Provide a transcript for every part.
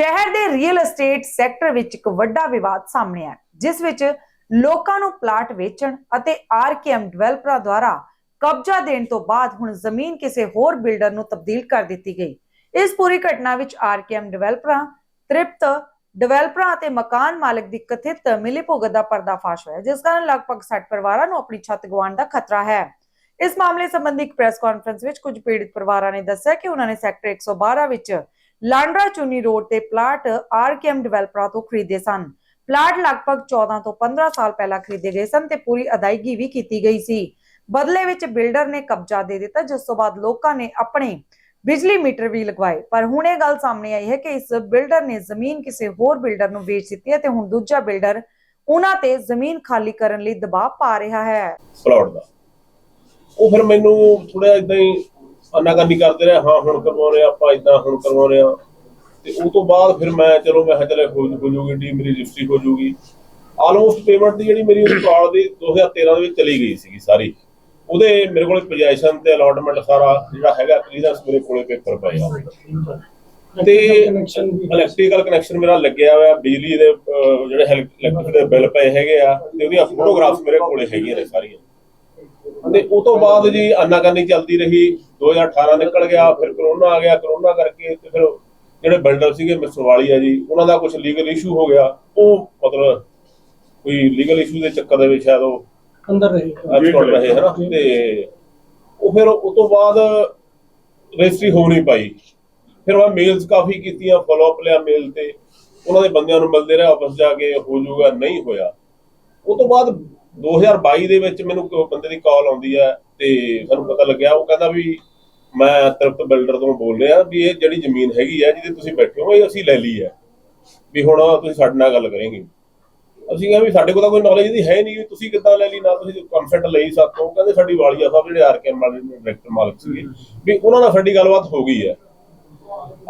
ਸ਼ਹਿਰ ਦੇ real estate sector ਵਿੱਚ ਇੱਕ ਵੱਡਾ ਵਿਵਾਦ ਸਾਹਮਣੇ ਆਇਆ, ਜਿਸ ਵਿੱਚ ਲੋਕਾਂ ਨੂੰ ਪਲਾਟ ਵੇਚਣ ਅਤੇ ਆਰਕੇਐਮ ਡਿਵੈਲਪਰਾਂ ਦੁਆਰਾ ਕਬਜ਼ਾ ਦੇਣ ਤੋਂ ਬਾਅਦ ਹੁਣ ਜ਼ਮੀਨ ਕਿਸੇ ਹੋਰ ਬਿਲਡਰ ਨੂੰ ਤਬਦੀਲ ਕਰ ਦਿੱਤੀ ਗਈ। ਇਸ ਪੂਰੀ ਘਟਨਾ ਵਿੱਚ ਆਰਕੇਐਮ ਡਿਵੈਲਪਰਾਂ ਤ੍ਰਿਪਤ ਡਿਵੈਲਪਰਾਂ ਅਤੇ ਮਕਾਨ ਮਾਲਕ ਦੀ ਕਥਿਤ ਮਿਲੀਭੁਗਤ ਦਾ ਪਰਦਾਫਾਸ਼ ਹੋਇਆ, ਜਿਸ ਕਾਰਨ ਲਗਭਗ 60 ਪਰਿਵਾਰਾਂ ਨੂੰ ਆਪਣੀ ਛੱਤ ਗਵਾਉਣ ਦਾ ਖਤਰਾ ਹੈ। ਇਸ ਮਾਮਲੇ ਸੰਬੰਧੀ ਇੱਕ ਪ੍ਰੈਸ ਕਾਨਫਰੰਸ ਵਿੱਚ ਕੁਝ ਪੀੜਿਤ ਪਰਿਵਾਰਾਂ ਨੇ ਦੱਸਿਆ ਕਿ ਉਹਨਾਂ ਨੇ ਸੈਕਟਰ 112 ਵਿੱਚ ਲਾਂਡਰਾ ਚੂਨੀ ਰੋਡ ਤੇ ਪਲਾਟ ਆਰਕੇਐਮ ਡਿਵੈਲਪਰਾਂ ਤੋਂ ਖਰੀਦੇ ਸਨ। ਪਲਾਟ ਲਗਭਗ 14 ਤੋਂ 15 ਸਾਲ ਪਹਿਲਾਂ ਖਰੀਦੇ ਗਏ ਸਨ ਤੇ ਪੂਰੀ ਅਦਾਇਗੀ ਵੀ ਕੀਤੀ ਗਈ ਸੀ। ਬਦਲੇ ਵਿੱਚ ਬਿਲਡਰ ਨੇ ਕਬਜ਼ਾ ਦੇ ਦਿੱਤਾ, ਜਿਸ ਤੋਂ ਬਾਅਦ ਲੋਕਾਂ ਨੇ ਆਪਣੇ ਬਿਜਲੀ ਮੀਟਰ ਵੀ ਲਗਵਾਏ। ਪਰ ਹੁਣ ਇਹ ਗੱਲ ਸਾਹਮਣੇ ਆਈ ਹੈ ਕਿ ਇਸ ਬਿਲਡਰ ਨੇ ਜ਼ਮੀਨ ਕਿਸੇ ਹੋਰ ਬਿਲਡਰ ਨੂੰ ਵੇਚ ਦਿੱਤੀ ਹੈ ਤੇ ਹੁਣ ਦੂਜਾ ਬਿਲਡਰ ਉਹਨਾਂ ਤੇ ਜ਼ਮੀਨ ਖਾਲੀ ਕਰਨ ਲਈ ਦਬਾਅ ਪਾ ਰਿਹਾ ਹੈ। ਪਲਾਟ ਦਾ। ਉਹ ਫਿਰ ਮੈਨੂੰ ਥੋੜਾ ਇਦਾਂ ਹੀ ਅਨਾਕਾਨੀ ਕਰਦੇ ਰਹੇ ਹਾਂ ਹੁਣ ਕਰਵਾਉਣੇ ਆਪਾਂ ਇਦਾਂ ਹੁਣ ਕਰਵਾਉਣੇ ਆ ਤੇ ਉਹ ਤੋਂ ਬਾਅਦ ਫਿਰ ਮੈਂ ਚਲੋ ਮੈਂ ਚਲੇ ਹੋ ਜੂਗੀ ਡੀ ਮੇਰੀ ਰਜਿਸਟਰੀ ਹੋ ਜੂਗੀ ਆਲਮੋਸਟ ਪੇਮੈਂਟ ਦੀ ਜਿਹੜੀ ਮੇਰੀ ਉਸ ਸਾਲ ਦੀ 2013 ਦੇ ਵਿੱਚ ਚਲੀ ਗਈ ਸੀਗੀ ਸਾਰੀ। ਉਹਦੇ ਮੇਰੇ ਕੋਲੇ ਪੋਜੀਸ਼ਨ ਤੇ ਅਲਾਟਮੈਂਟ ਸਾਰਾ ਜਿਹੜਾ ਹੈਗਾ ਕਲੀਅਰੈਂਸ ਮੇਰੇ ਕੋਲੇ ਪੇਪਰ ਪਏ ਆ। ਤੇ ਇਲੈਕਟ੍ਰੀਕਲ ਕਨੈਕਸ਼ਨ ਮੇਰਾ ਲੱਗਿਆ ਹੋਇਆ ਬਿਜਲੀ ਦੇ ਅਹ, ਜਿਹੜੇ ਇਲੈਕਟ੍ਰਿਕ ਦੇ ਬਿੱਲ ਪਏ ਹੈਗੇ ਆ ਤੇ ਉਹਦੀਆਂ ਫੋਟੋਗ੍ਰਾਫਸ ਮੇਰੇ ਕੋਲੇ ਹੈਗੀਆਂ ਨੇ ਸਾਰੀਆਂ। ਤੇ ਉਹ ਤੋਂ ਬਾਅਦ ਜੀ ਆਨਾਕਾਨੀ ਚੱਲਦੀ ਰਹੀ 2018 ਨਿਕਲ ਗਿਆ ਫਿਰ ਕਰੋਨਾ ਆ ਗਿਆ ਕਰੋਨਾ ਕਰਕੇ ਤੇ ਫਿਰ ਜਿਹੜੇ ਬਿਲਡਰ ਸੀਗੇ ਮਿਸਟਰ ਵਾਲੀ ਆ ਜੀ ਉਹਨਾਂ ਦਾ ਕੁਝ ਲੀਗਲ ਇਸ਼ੂ ਹੋ ਗਿਆ ਉਹ ਮਤਲਬ ਕੋਈ ਲੀਗਲ ਇਸ਼ੂ ਦੇ ਚੱਕਰ ਦੇ ਵਿੱਚ ਸ਼ਾਇਦ ਉਹ ਅੰਦਰ ਰਹੇ। ਅੱਜ ਕੱਢ ਰਹੇ ਹਨਾ ਤੇ ਉਹ ਫਿਰ ਉਹ ਤੋਂ ਬਾਅਦ ਰਜਿਸਟਰੀ ਹੋ ਨਹੀਂ ਪਾਈ। ਫਿਰ ਮੈਂ ਮੇਲਸ ਕਾਫੀ ਕੀਤੀਆਂ ਫਾਲੋ ਅਪ ਲਿਆ ਮੇਲ ਤੇ ਉਹਨਾਂ ਦੇ ਬੰਦਿਆਂ ਨੂੰ ਮਿਲਦੇ ਰਹੇ ਆਪਸ ਜਾ ਕੇ ਹੋ ਜਾਊਗਾ ਨਹੀਂ ਹੋਇਆ। ਉਹ ਤੋਂ ਬਾਅਦ 2022 ਦੇ ਵਿੱਚ ਮੈਨੂੰ ਕੋਈ ਬੰਦੇ ਦੀ ਕਾਲ ਆਉਂਦੀ ਹੈ ਤੇ ਸਾਨੂੰ ਪਤਾ ਲੱਗਿਆ, ਉਹ ਕਹਿੰਦਾ ਵੀ ਮੈਂ ਤਰਫਤ ਬਿਲਡਰ ਤੋਂ ਬੋਲ ਰਿਹਾ ਵੀ ਇਹ ਜਿਹੜੀ ਜ਼ਮੀਨ ਹੈਗੀ ਹੈ ਜਿਹਦੇ ਤੁਸੀਂ ਬੈਠੇ ਹੋ, ਇਹ ਅਸੀਂ ਲੈ ਲਈ ਹੈ ਵੀ ਹੁਣ ਤੁਸੀਂ ਸਾਡੇ ਨਾਲ ਗੱਲ ਕਰੇਂਗੇ। ਅਸੀਂ ਕਿਹਾ ਵੀ ਸਾਡੇ ਕੋਲ ਤਾਂ ਕੋਈ ਨੌਲੇਜ ਦੀ ਹੈ ਨਹੀਂ ਤੁਸੀਂ ਕਿੱਦਾਂ ਲੈ ਲਈ? ਨਾ ਤੁਸੀਂ ਕਨਸੈਂਟ ਲਈ ਸਾਤੋਂ ਕਹਿੰਦੇ ਸਾਡੀ ਵਾਲੀਆ ਸਾਹਿਬ ਜਿਹੜੇ ਆਰਕੇਐਮ ਵਾਲੇ ਡਾਇਰੈਕਟਰ ਮਾਲਕ ਸੀਗੇ, ਵੀ ਉਹਨਾਂ ਨਾਲ ਸਾਡੀ ਗੱਲਬਾਤ ਹੋ ਗਈ ਹੈ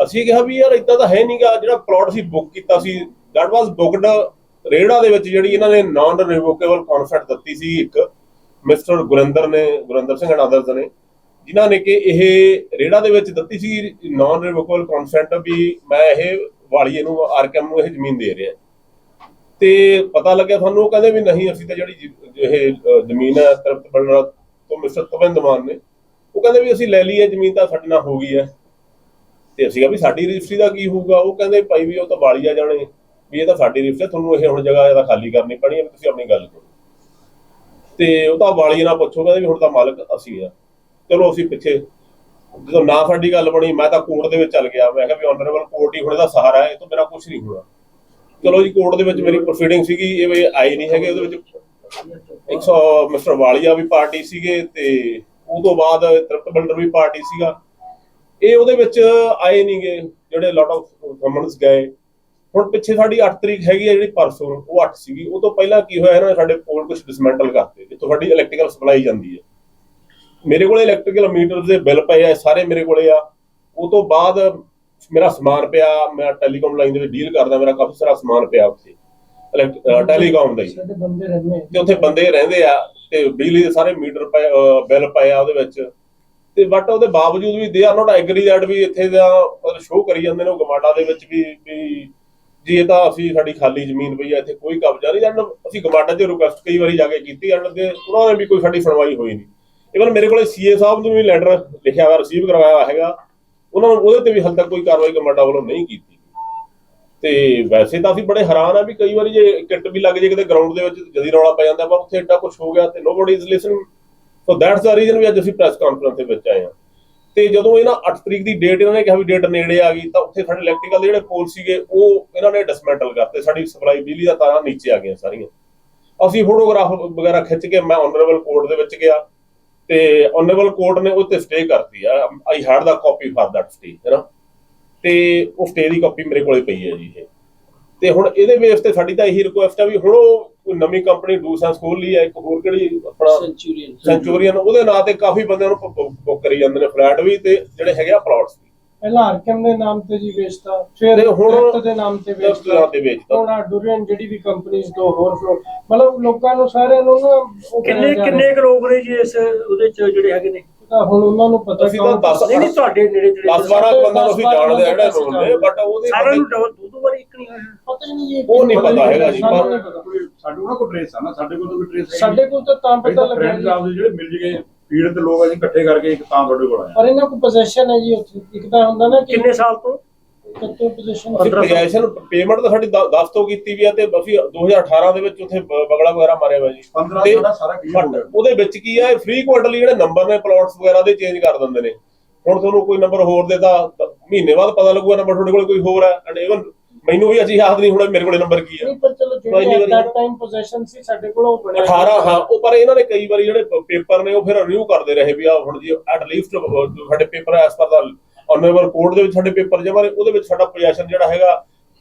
ਅਸੀਂ ਕਿਹਾ ਵੀ ਯਾਰ ਇਦਾਂ ਤਾਂ ਹੈ ਨਹੀਂਗਾ ਜਿਹੜਾ ਪਲਾਟ ਸੀ ਬੁੱਕ ਕੀਤਾ ਸੀ ਦੈਟ ਵਾਸ ਬੁੱਕਡ ਰੇੜਾ ਦੇ ਵਿੱਚ ਜਿਹੜੀ ਇਹਨਾਂ ਨੇ ਨਾਨ ਰਿਵੋਕੇਬਲ ਕਨਸੈਂਟ ਦਿੱਤੀ ਸੀ ਇੱਕ, ਮਿਸਟਰ ਗੁਰਿੰਦਰ ਨੇ, ਗੁਰਿੰਦਰ ਸਿੰਘ ਐਂਡ ਨੇ, ਜਿਨ੍ਹਾਂ ਨੇ ਕਿ ਇਹ ਰੇੜਾ ਦੇ ਵਿੱਚ ਦਿੱਤੀ ਸੀ ਨਾਨ ਰਿਵੋਕੇਬਲ ਕਨਸੈਂਟ ਵੀ ਮੈਂ ਇਹ ਵਾਲੀਏ ਨੂੰ ਆਰਕੇਐਮ ਨੂੰ ਇਹ ਜ਼ਮੀਨ ਦੇ ਰਿਹਾ। ਤੇ ਪਤਾ ਲੱਗਿਆ ਤੁਹਾਨੂੰ, ਉਹ ਕਹਿੰਦੇ ਵੀ ਨਹੀਂ, ਅਸੀਂ ਤਾਂ ਜਿਹੜੀ ਇਹ ਜ਼ਮੀਨ ਹੈ ਤਰਫਤ ਬਲਰਾ ਤੋਂ ਮਿਸਟਰ ਤਵਿੰਦ ਮਾਨ ਨੇ, ਉਹ ਕਹਿੰਦੇ ਵੀ ਅਸੀਂ ਲੈ ਲਈ ਹੈ ਜ਼ਮੀਨ ਤਾਂ ਸਾਡੇ ਨਾਲ ਹੋ ਗਈ ਹੈ। ਤੇ ਅਸੀਂ ਕਿਹਾ ਵੀ ਸਾਡੀ ਰਜਿਸਟਰੀ ਦਾ ਕੀ ਹੋਊਗਾ? ਉਹ ਕਹਿੰਦੇ ਭਾਈ ਵੀ ਉਹ ਤਾਂ ਵਾਲੀਆ ਜਾਣੇ। ਵੀ ਇਹ ਤਾਂ ਸਾਡੀ ਰਜਿਸਟਰੀ ਹੈ, ਤੁਹਾਨੂੰ ਇਹ ਹੁਣ ਜਗ੍ਹਾ ਇਹਦਾ ਖਾਲੀ ਕਰਨੀ ਪੈਣੀ ਹੈ ਤੁਸੀਂ ਆਪਣੀ ਗੱਲ ਕਰੋ। ਤੇ ਉਹ ਤਾਂ ਵਾਲੀਆ ਨਾਲ ਪੁੱਛੋ ਕਹਿੰਦੇ ਵੀ ਹੁਣ ਤਾਂ ਮਾਲਕ ਅਸੀਂ ਆ। ਚਲੋ ਅਸੀਂ ਪਿੱਛੇ ਜਦੋਂ ਨਾ ਸਾਡੀ ਗੱਲ ਬਣੀ ਮੈਂ ਤਾਂ ਕੋਰਟ ਦੇ ਵਿੱਚ ਚੱਲ ਗਿਆ ਮੈਂ ਕਿਹਾ ਵੀ ਆਨਰੇਬਲ ਕੋਰਟ ਹੀ ਹੁਣ ਇਹਦਾ ਸਹਾਰਾ ਹੈ ਇਹ ਤੋਂ ਮੇਰਾ ਕੁਝ ਨਹੀਂ ਹੋਣਾ। ਚਲੋ ਜੀ ਕੋਰਟ ਦੇ ਵਿੱਚ ਮੇਰੀ ਪ੍ਰੋਸੀਡਿੰਗ ਸੀਗੀ ਇਹ ਵੀ ਆਏ ਨਹੀਂ ਹੈਗੇ ਉਹਦੇ ਵਿੱਚ 100 ਮਿਸਟਰ ਵਾਲੀਆ ਵੀ ਪਾਰਟੀ ਸੀਗੇ ਤੇ ਉਹ ਤੋਂ ਬਾਅਦ ਤ੍ਰਿਪਤ ਬਿਲਡਰ ਵੀ ਪਾਰਟੀ ਸੀਗਾ। ਇਹ ਉਹਦੇ ਵਿੱਚ ਆਏ ਨਹੀਂਗੇ ਜਿਹੜੇ ਲੋਟ ਆਫ ਸਮਨਸ ਗਏ। ਹੁਣ ਪਿੱਛੇ ਸਾਡੀ 8 ਤਰੀਕ ਹੈਗੀ ਹੈ ਜਿਹੜੀ ਪਰਸੋਂ ਉਹ 8 ਸੀਗੀ। ਉਹ ਤੋਂ ਪਹਿਲਾਂ ਕੀ ਹੋਇਆ ਇਹਨਾਂ ਨੇ ਸਾਡੇ ਪੋਲ ਕੁਝ ਡਿਸਮੈਂਟਲ ਕਰਤੇ ਜਿੱਥੋਂ ਸਾਡੀ ਇਲੈਕਟ੍ਰੀਕਲ ਸਪਲਾਈ ਜਾਂਦੀ ਹੈ ਮੇਰੇ ਕੋਲੇ ਇਲੈਕਟ੍ਰੀਕਲ ਮੀਟਰ ਦੇ ਬਿੱਲ ਪਏ ਆ ਸਾਰੇ ਮੇਰੇ ਕੋਲੇ ਆ। ਉਹ ਤੋਂ ਬਾਅਦ ਮੇਰਾ ਸਮਾਨ ਪਿਆ ਮੈਂ ਟੈਲੀਕਾਮ ਲਾਈਨ ਦੇ ਵਿੱਚ ਡੀਲ ਕਰਦਾ ਮੇਰਾ ਕਾਫੀ ਸਾਰਾ ਸਮਾਨ ਪਿਆ ਉੱਥੇ। ਟੈਲੀਕਾਮ ਦਾ ਹੀ। ਸਾਡੇ ਬੰਦੇ ਰਹਿੰਦੇ ਆ। ਤੇ ਉੱਥੇ ਬੰਦੇ ਰਹਿੰਦੇ ਆ ਤੇ ਬਿਜਲੀ ਦੇ ਸਾਰੇ ਮੀਟਰ ਬਿੱਲ ਪਏ ਆ ਉਹਦੇ ਵਿੱਚ। ਤੇ ਬਟ ਉਹਦੇ ਬਾਵਜੂਦ ਵੀ they are not agree that we ਇੱਥੇ ਦਾ ਸ਼ੋਅ ਕਰੀ ਜਾਂਦੇ ਨੇ ਉਹ ਗਮਾਡਾ ਦੇ ਵਿੱਚ ਵੀ ਵੀ ਜੀ ਇਹ ਤਾਂ ਅਸੀਂ ਸਾਡੀ ਖਾਲੀ ਜ਼ਮੀਨ ਪਈ ਆ, ਇੱਥੇ ਕੋਈ ਕਬਜ਼ਾ ਨਹੀਂ ਜਦ ਅਸੀਂ ਗਮਾਡਾ 'ਚ ਰਿਕੁਐਸਟ ਕਈ ਵਾਰੀ ਜਾ ਕੇ ਕੀਤੀ ਐਂਡ ਤੇ ਉਹਨਾਂ ਨੇ ਵੀ ਕੋਈ ਸਾਡੀ ਸੁਣਵਾਈ ਹੋਈ ਨਹੀਂ। ਇਵਨ ਮੇਰੇ ਕੋਲੇ ਸੀਏ ਸਾਹਿਬ ਨੂੰ ਵੀ ਲੈਟਰ ਲਿਖਿਆ ਹੋਇਆ ਰਿਸੀਵ ਕਰਵਾਇਆ ਹੋਇਆ ਹੈਗਾ, ਉਹਨਾਂ ਨੂੰ ਉਹਦੇ ਤੇ ਵੀ ਹਾਲੇ ਤੱਕ ਕੋਈ ਕਾਰਵਾਈ ਗਮਾਡਾ ਵੱਲੋਂ ਨਹੀਂ ਕੀਤੀ। ਤੇ ਵੈਸੇ ਤਾਂ ਅਸੀਂ ਬੜੇ ਹੈਰਾਨ ਆ ਵੀ ਕਈ ਵਾਰੀ ਜੇ ਕਿੱਟ ਵੀ ਲੱਗ ਜੇ ਕਿਤੇ ਗਰਾਊਂਡ ਦੇ ਵਿੱਚ ਜਦੀ ਰੌਲਾ ਪੈ ਜਾਂਦਾ, ਪਰ ਉੱਥੇ ਏਡਾ ਕੁਝ ਹੋ ਗਿਆ ਤੇ nobody is listening so that's the reason ਵੀ ਅੱਜ ਅਸੀਂ ਪ੍ਰੈਸ ਕਾਨਫਰੰਸ ਦੇ ਵਿੱਚ ਆਏ ਆ ਤੇ ਜਦੋਂ ਇਹਨਾਂ 8 ਤਰੀਕ ਦੀ ਡੇਟ ਇਹਨਾਂ ਨੇ ਕਿਹਾ ਵੀ ਡੇਟ ਨੇੜੇ ਆ ਗਈ, ਤਾਂ ਉੱਥੇ ਸਾਡੇ ਇਲੈਕਟ੍ਰੀਕਲ ਦੇ ਜਿਹੜੇ ਪੋਲ ਸੀਗੇ, ਉਹ ਇਹਨਾਂ ਨੇ ਡਿਸਮੈਂਟਲ ਕਰਤੇ। ਸਾਡੀ ਸਪਲਾਈ ਬਿਜਲੀ ਦਾ ਤਾਰਾਂ ਨੀਚੇ ਆ ਗਈਆਂ ਸਾਰੀਆਂ। ਅਸੀਂ ਫੋਟੋਗ੍ਰਾਫ ਵਗੈਰਾ ਖਿੱਚ ਕੇ ਮੈਂ ਆਨਰੇਬਲ ਕੋਰਟ ਦੇ ਵਿੱਚ ਗਿਆ ਤੇ ਆਨਰੇਬਲ ਕੋਰਟ ਨੇ ਉਹ ਤੇ ਸਟੇ ਕਰਤੀ ਆ। I had the copy for that stay ਹੈ ਨਾ? ਤੇ ਉਹ ਸਟੇ ਦੀ ਕਾਪੀ ਮੇਰੇ ਕੋਲੇ ਪਈ ਹੈ ਜੀ ਇਹ। ਤੇ ਹੁਣ ਇਹਦੇ ਬੇਸ ਤੇ ਸਾਡੀ ਤਾਂ ਇਹੀ ਰਿਕੁਐਸਟ ਆ ਵੀ ਹੁਣ ਉਹ ਨਵੀਂ ਕੰਪਨੀ ਡੂਸੈਂਸ ਖੋਲ ਲਈ ਹੈ ਇੱਕ ਹੋਰ ਕਿਹੜੀ ਆਪਣਾ ਸੈਂਚੂਰੀਅਨ ਸੈਂਚੂਰੀਅਨ ਉਹਦੇ ਨਾਂ ਤੇ ਕਾਫੀ ਬੰਦਿਆਂ ਨੂੰ ਬੁੱਕ ਕਰੀ ਜਾਂਦੇ ਨੇ ਫਲੈਟ ਵੀ ਤੇ ਜਿਹੜੇ ਹੈਗੇ ਆ ਪਲਾਟਸ ਵੀ। ਪਹਿਲਾਂ ਹਰਕਮ ਦੇ ਨਾਮ ਤੇ ਜੀ ਵੇਚਤਾ ਫਿਰ ਤੇ ਹੁਣ- ਦੇ ਨਾਮ ਤੇ ਵੇਚਤਾ। ਤੇ ਵੇਚਤਾ। ਹੁਣ ਡੁਰੀਅਨ ਜਿਹੜੀ ਵੀ ਕੰਪਨੀਆਂ ਦੋ ਹੋਰ ਫਲੋ ਮਤਲਬ ਲੋਕਾਂ ਨੂੰ ਸਾਰਿਆਂ ਨੂੰ ਨਾ ਉਹ ਕਿੰਨੇ ਕਿੰਨੇ ਕੁ ਲੋਕ ਨੇ ਜੀ ਇਸ ਉਹਦੇ ਚ ਜਿਹੜੇ ਹੈਗੇ ਨੇ? ਤਾਂ ਹੁਣ ਉਹਨਾਂ ਨੂੰ ਪਤਾ ਅਸੀਂ ਤਾਂ ਕੌਣ- ਦੱਸ- ਨਹੀਂ ਨਹੀਂ ਤੁਹਾਡੇ ਨੇੜੇ ਜਿਹੜੇ 10 12 ਬੰਦਾ ਅਸੀਂ ਜਾਣਦੇ ਆ ਜਿਹੜੇ ਰੋਲ ਨੇ ਬਟ ਉਹਦੇ ਸਾਰਿਆਂ ਨੂੰ ਦੋ ਦੋ ਦੋ ਵਾਰੀ ਇੱਕ ਨਹੀਂ ਹੋਇਆ ਪਤਾ ਹੀ ਨਹੀਂ ਜੀ ਉਹ ਨਹੀਂ ਪਤਾ ਹੈਗਾ ਜੀ, ਪਰ-। ਸਾਡੇ ਕੋਲ ਕੋਈ ਟ੍ਰੇਸ ਆ ਨਾ ਸਾਡੇ ਕੋਲ ਤਾਂ ਕੋਈ ਟ੍ਰੇਸ ਸਾਡੇ ਕੋਲ ਤਾਂ ਤਾਂ ਪਤਾ ਲੱਗਿਆ ਫਰੈਂਡਸ ਜੀ। ਆਪਦੇ ਜਿਹੜੇ ਮਿਲ ਜਗੇ ਪੀੜਤ ਲੋਕ ਅਸੀਂ ਇਕੱਠੇ ਕਰਕੇ ਇੱਕ ਤਾਂ ਤੁਹਾਡੇ ਕੋਲ ਆਏ ਪਰ ਇਹਨਾਂ ਕੋਲ ਪੋਜੀਸ਼ਨ ਹੈ ਜੀ ਉੱਥੇ। ਇੱਕ ਤਾਂ ਹੁੰਦਾ ਨਾ ਕਿ ਕਿੰਨੇ ਸਾਲ ਤੋਂ? ਕਿੱਥੇ ਪੋਜੀਸ਼ਨ ਅਸੀਂ ਪੋਜੀਸ਼ਨ ਪੇਮੈਂਟ ਤਾਂ ਸਾਡੀ 10 ਤੋਂ ਕੀਤੀ ਵੀ ਆ ਤੇ ਅਸੀਂ 2018 ਦੇ ਵਿੱਚ ਉੱਥੇ ਬਗਲਾ ਵਗੈਰਾ ਮਾਰਿਆ ਹੋਇਆ ਜੀ। 15 ਤੇ- ਸਾਡਾ ਸਾਰਾ ਕਲੀਅਰ ਉਹਦੇ ਵਿੱਚ ਕੀ ਆ ਫ੍ਰੀਕੁਐਂਟਲੀ ਜਿਹੜੇ ਨੰਬਰ ਨੇ ਪਲਾਟਸ ਵਗੈਰਾ ਦੇ ਚੇਂਜ ਕਰ ਦਿੰਦੇ ਨੇ। ਹੁਣ ਤੁਹਾਨੂੰ ਕੋਈ ਨੰਬਰ ਹੋਰ ਦੇਤਾ ਤਾਂ ਮਹੀਨੇ ਬਾਅਦ ਪਤਾ ਲੱਗੂਗਾ ਨੰਬਰ ਤੁਹਾਡੇ ਕੋਲ ਕੋਈ ਹੋਰ ਹੈ। ਐਂਡ ਇਵਨ ਮੈਨੂੰ ਵੀ ਅਜੀ ਯਾਦ ਨਹੀਂ ਹੋਣਾ ਮੇਰੇ ਕੋਲੇ ਨੰਬਰ ਕੀ ਹੈ ਨਹੀਂ ਪਰ ਚਲੋ ਜਿਹੜੇ that ਟਾਈਮ ਪੋਜੀਸ਼ਨ ਸੀ ਸਾਡੇ ਕੋਲ ਉਹ ਬਣਿਆ। 18 ਹਾਂ ਉਹ ਪਰ ਇਹਨਾਂ ਨੇ ਕਈ ਵਾਰੀ ਜਿਹੜੇ ਪੇਪਰ ਨੇ ਉਹ ਫਿਰ ਰਿਵਿਊ ਕਰਦੇ ਰਹੇ ਵੀ ਆ। ਹੁਣ ਜੀ ਐਟ ਲੀਸਟ ਸਾਡੇ paper as per the honourable court ਦੇ ਵਿੱਚ ਸਾਡੇ ਪੇਪਰ ਜਮਾ ਨੇ ਉਹਦੇ ਵਿੱਚ ਸਾਡਾ ਪੋਜੀਸ਼ਨ ਜਿਹੜਾ ਹੈਗਾ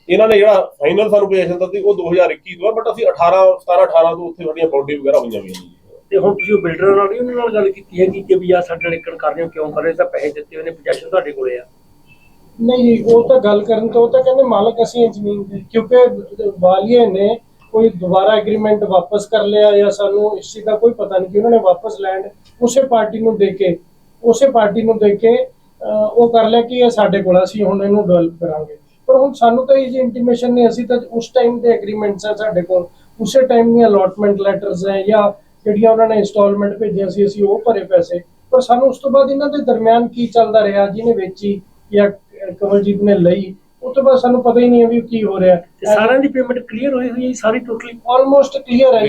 ਇਹਨਾਂ ਨੇ ਜਿਹੜਾ ਫਾਈਨਲ ਸਾਨੂੰ ਪੋਜੀਸ਼ਨ ਦਿੱਤੀ ਉਹ 2021 ਤੋਂ ਹੈ ਬਟ ਅਸੀਂ 18 17 18 ਤੋਂ ਉੱਥੇ ਸਾਡੀਆਂ ਬਾਉਂਡਰੀ ਵਗੈਰਾ ਹੋਈਆਂ ਹੋਈਆਂ ਨੇ ਤੇ ਹੁਣ ਤੁਸੀਂ ਉਹ ਬਿਲਡਰ ਨਾਲ ਨਹੀਂ ਉਹਨਾਂ ਨਾਲ ਗੱਲ ਕੀਤੀ ਹੈਗੀ ਕਿ ਵੀ ਆ ਸਾਡੇ ਨਾਲ ਇੱਕਣ ਕਰ ਰਹੇ ਹੋ ਕਿਉਂ ਕਰ ਰਹੇ ਹੋ? ਤਾਂ ਪੈਸੇ ਦਿੱਤੇ ਹੋਏ ਨੇ ਪੋਜੀਸ਼ਨ ਤੁਹਾਡੇ ਕੋਲੇ ਆ ਨਹੀਂ ਜੀ ਉਹ ਤਾਂ ਗੱਲ ਕਰਨ ਤੋਂ ਉਹ ਤਾਂ ਕਹਿੰਦੇ ਮਾਲਕ ਅਸੀਂ ਹਾਂ ਜ਼ਮੀਨ ਦੇ ਕਿਉਂਕਿ ਵਾਲੀਏ ਨੇ ਕੋਈ ਦੁਬਾਰਾ ਐਗਰੀਮੈਂਟ ਵਾਪਸ ਕਰ ਲਿਆ ਜਾਂ ਸਾਨੂੰ ਇਸ ਚੀਜ਼ ਦਾ ਕੋਈ ਪਤਾ ਨਹੀਂ ਕਿ ਉਹਨਾਂ ਨੇ ਵਾਪਸ ਲੈਂਡ ਉਸੇ ਪਾਰਟੀ ਨੂੰ ਦੇ ਕੇ ਉਸੇ ਪਾਰਟੀ ਨੂੰ ਦੇ ਕੇ ਉਹ ਕਰ ਲਿਆ ਕਿ ਇਹ ਸਾਡੇ ਕੋਲ ਅਸੀਂ ਹੁਣ ਇਹਨੂੰ ਡਿਵੈਲਪ ਕਰਾਂਗੇ। ਪਰ ਹੁਣ ਸਾਨੂੰ ਤਾਂ ਇਹ ਜੀ ਇੰਟੀਮੇਸ਼ਨ ਨਹੀਂ ਅਸੀਂ ਤਾਂ ਉਸ ਟਾਈਮ ਦੇ ਐਗਰੀਮੈਂਟਸ ਆ ਸਾਡੇ ਕੋਲ। ਉਸੇ ਟਾਈਮ ਦੀਆਂ ਅਲਾਟਮੈਂਟ ਲੈਟਰਸ ਹੈ ਜਾਂ ਜਿਹੜੀਆਂ ਉਹਨਾਂ ਨੇ ਇੰਸਟਾਲਮੈਂਟ ਭੇਜੀਆਂ ਸੀ ਅਸੀਂ ਉਹ ਭਰੇ ਪੈਸੇ ਪਰ ਸਾਨੂੰ ਉਸ ਤੋਂ ਬਾਅਦ ਇਹਨਾਂ ਦੇ ਦਰਮਿਆਨ ਕੀ ਚੱਲਦਾ ਰਿਹਾ ਜਿਹਨੇ ਵੇਚੀ ਜਾਂ ਕ- ਕਮਲਜੀਤ ਨੇ ਲਈ ਉਸ ਤੋਂ ਬਾਅਦ ਸਾਨੂੰ ਪਤਾ ਹੀ ਨਹੀਂ ਹੈ ਵੀ ਕੀ ਹੋ ਰਿਹਾ। ਸਾਰਿਆਂ ਦੀ ਪੇਮੈਂਟ ਕਲੀਅਰ ਹੋਈ ਹੋਈ ਹੈ ਸਾਰੀ ਟੋਟਲੀ ਆਲਮੋਸਟ ਕਲੀਅਰ ਹੈ।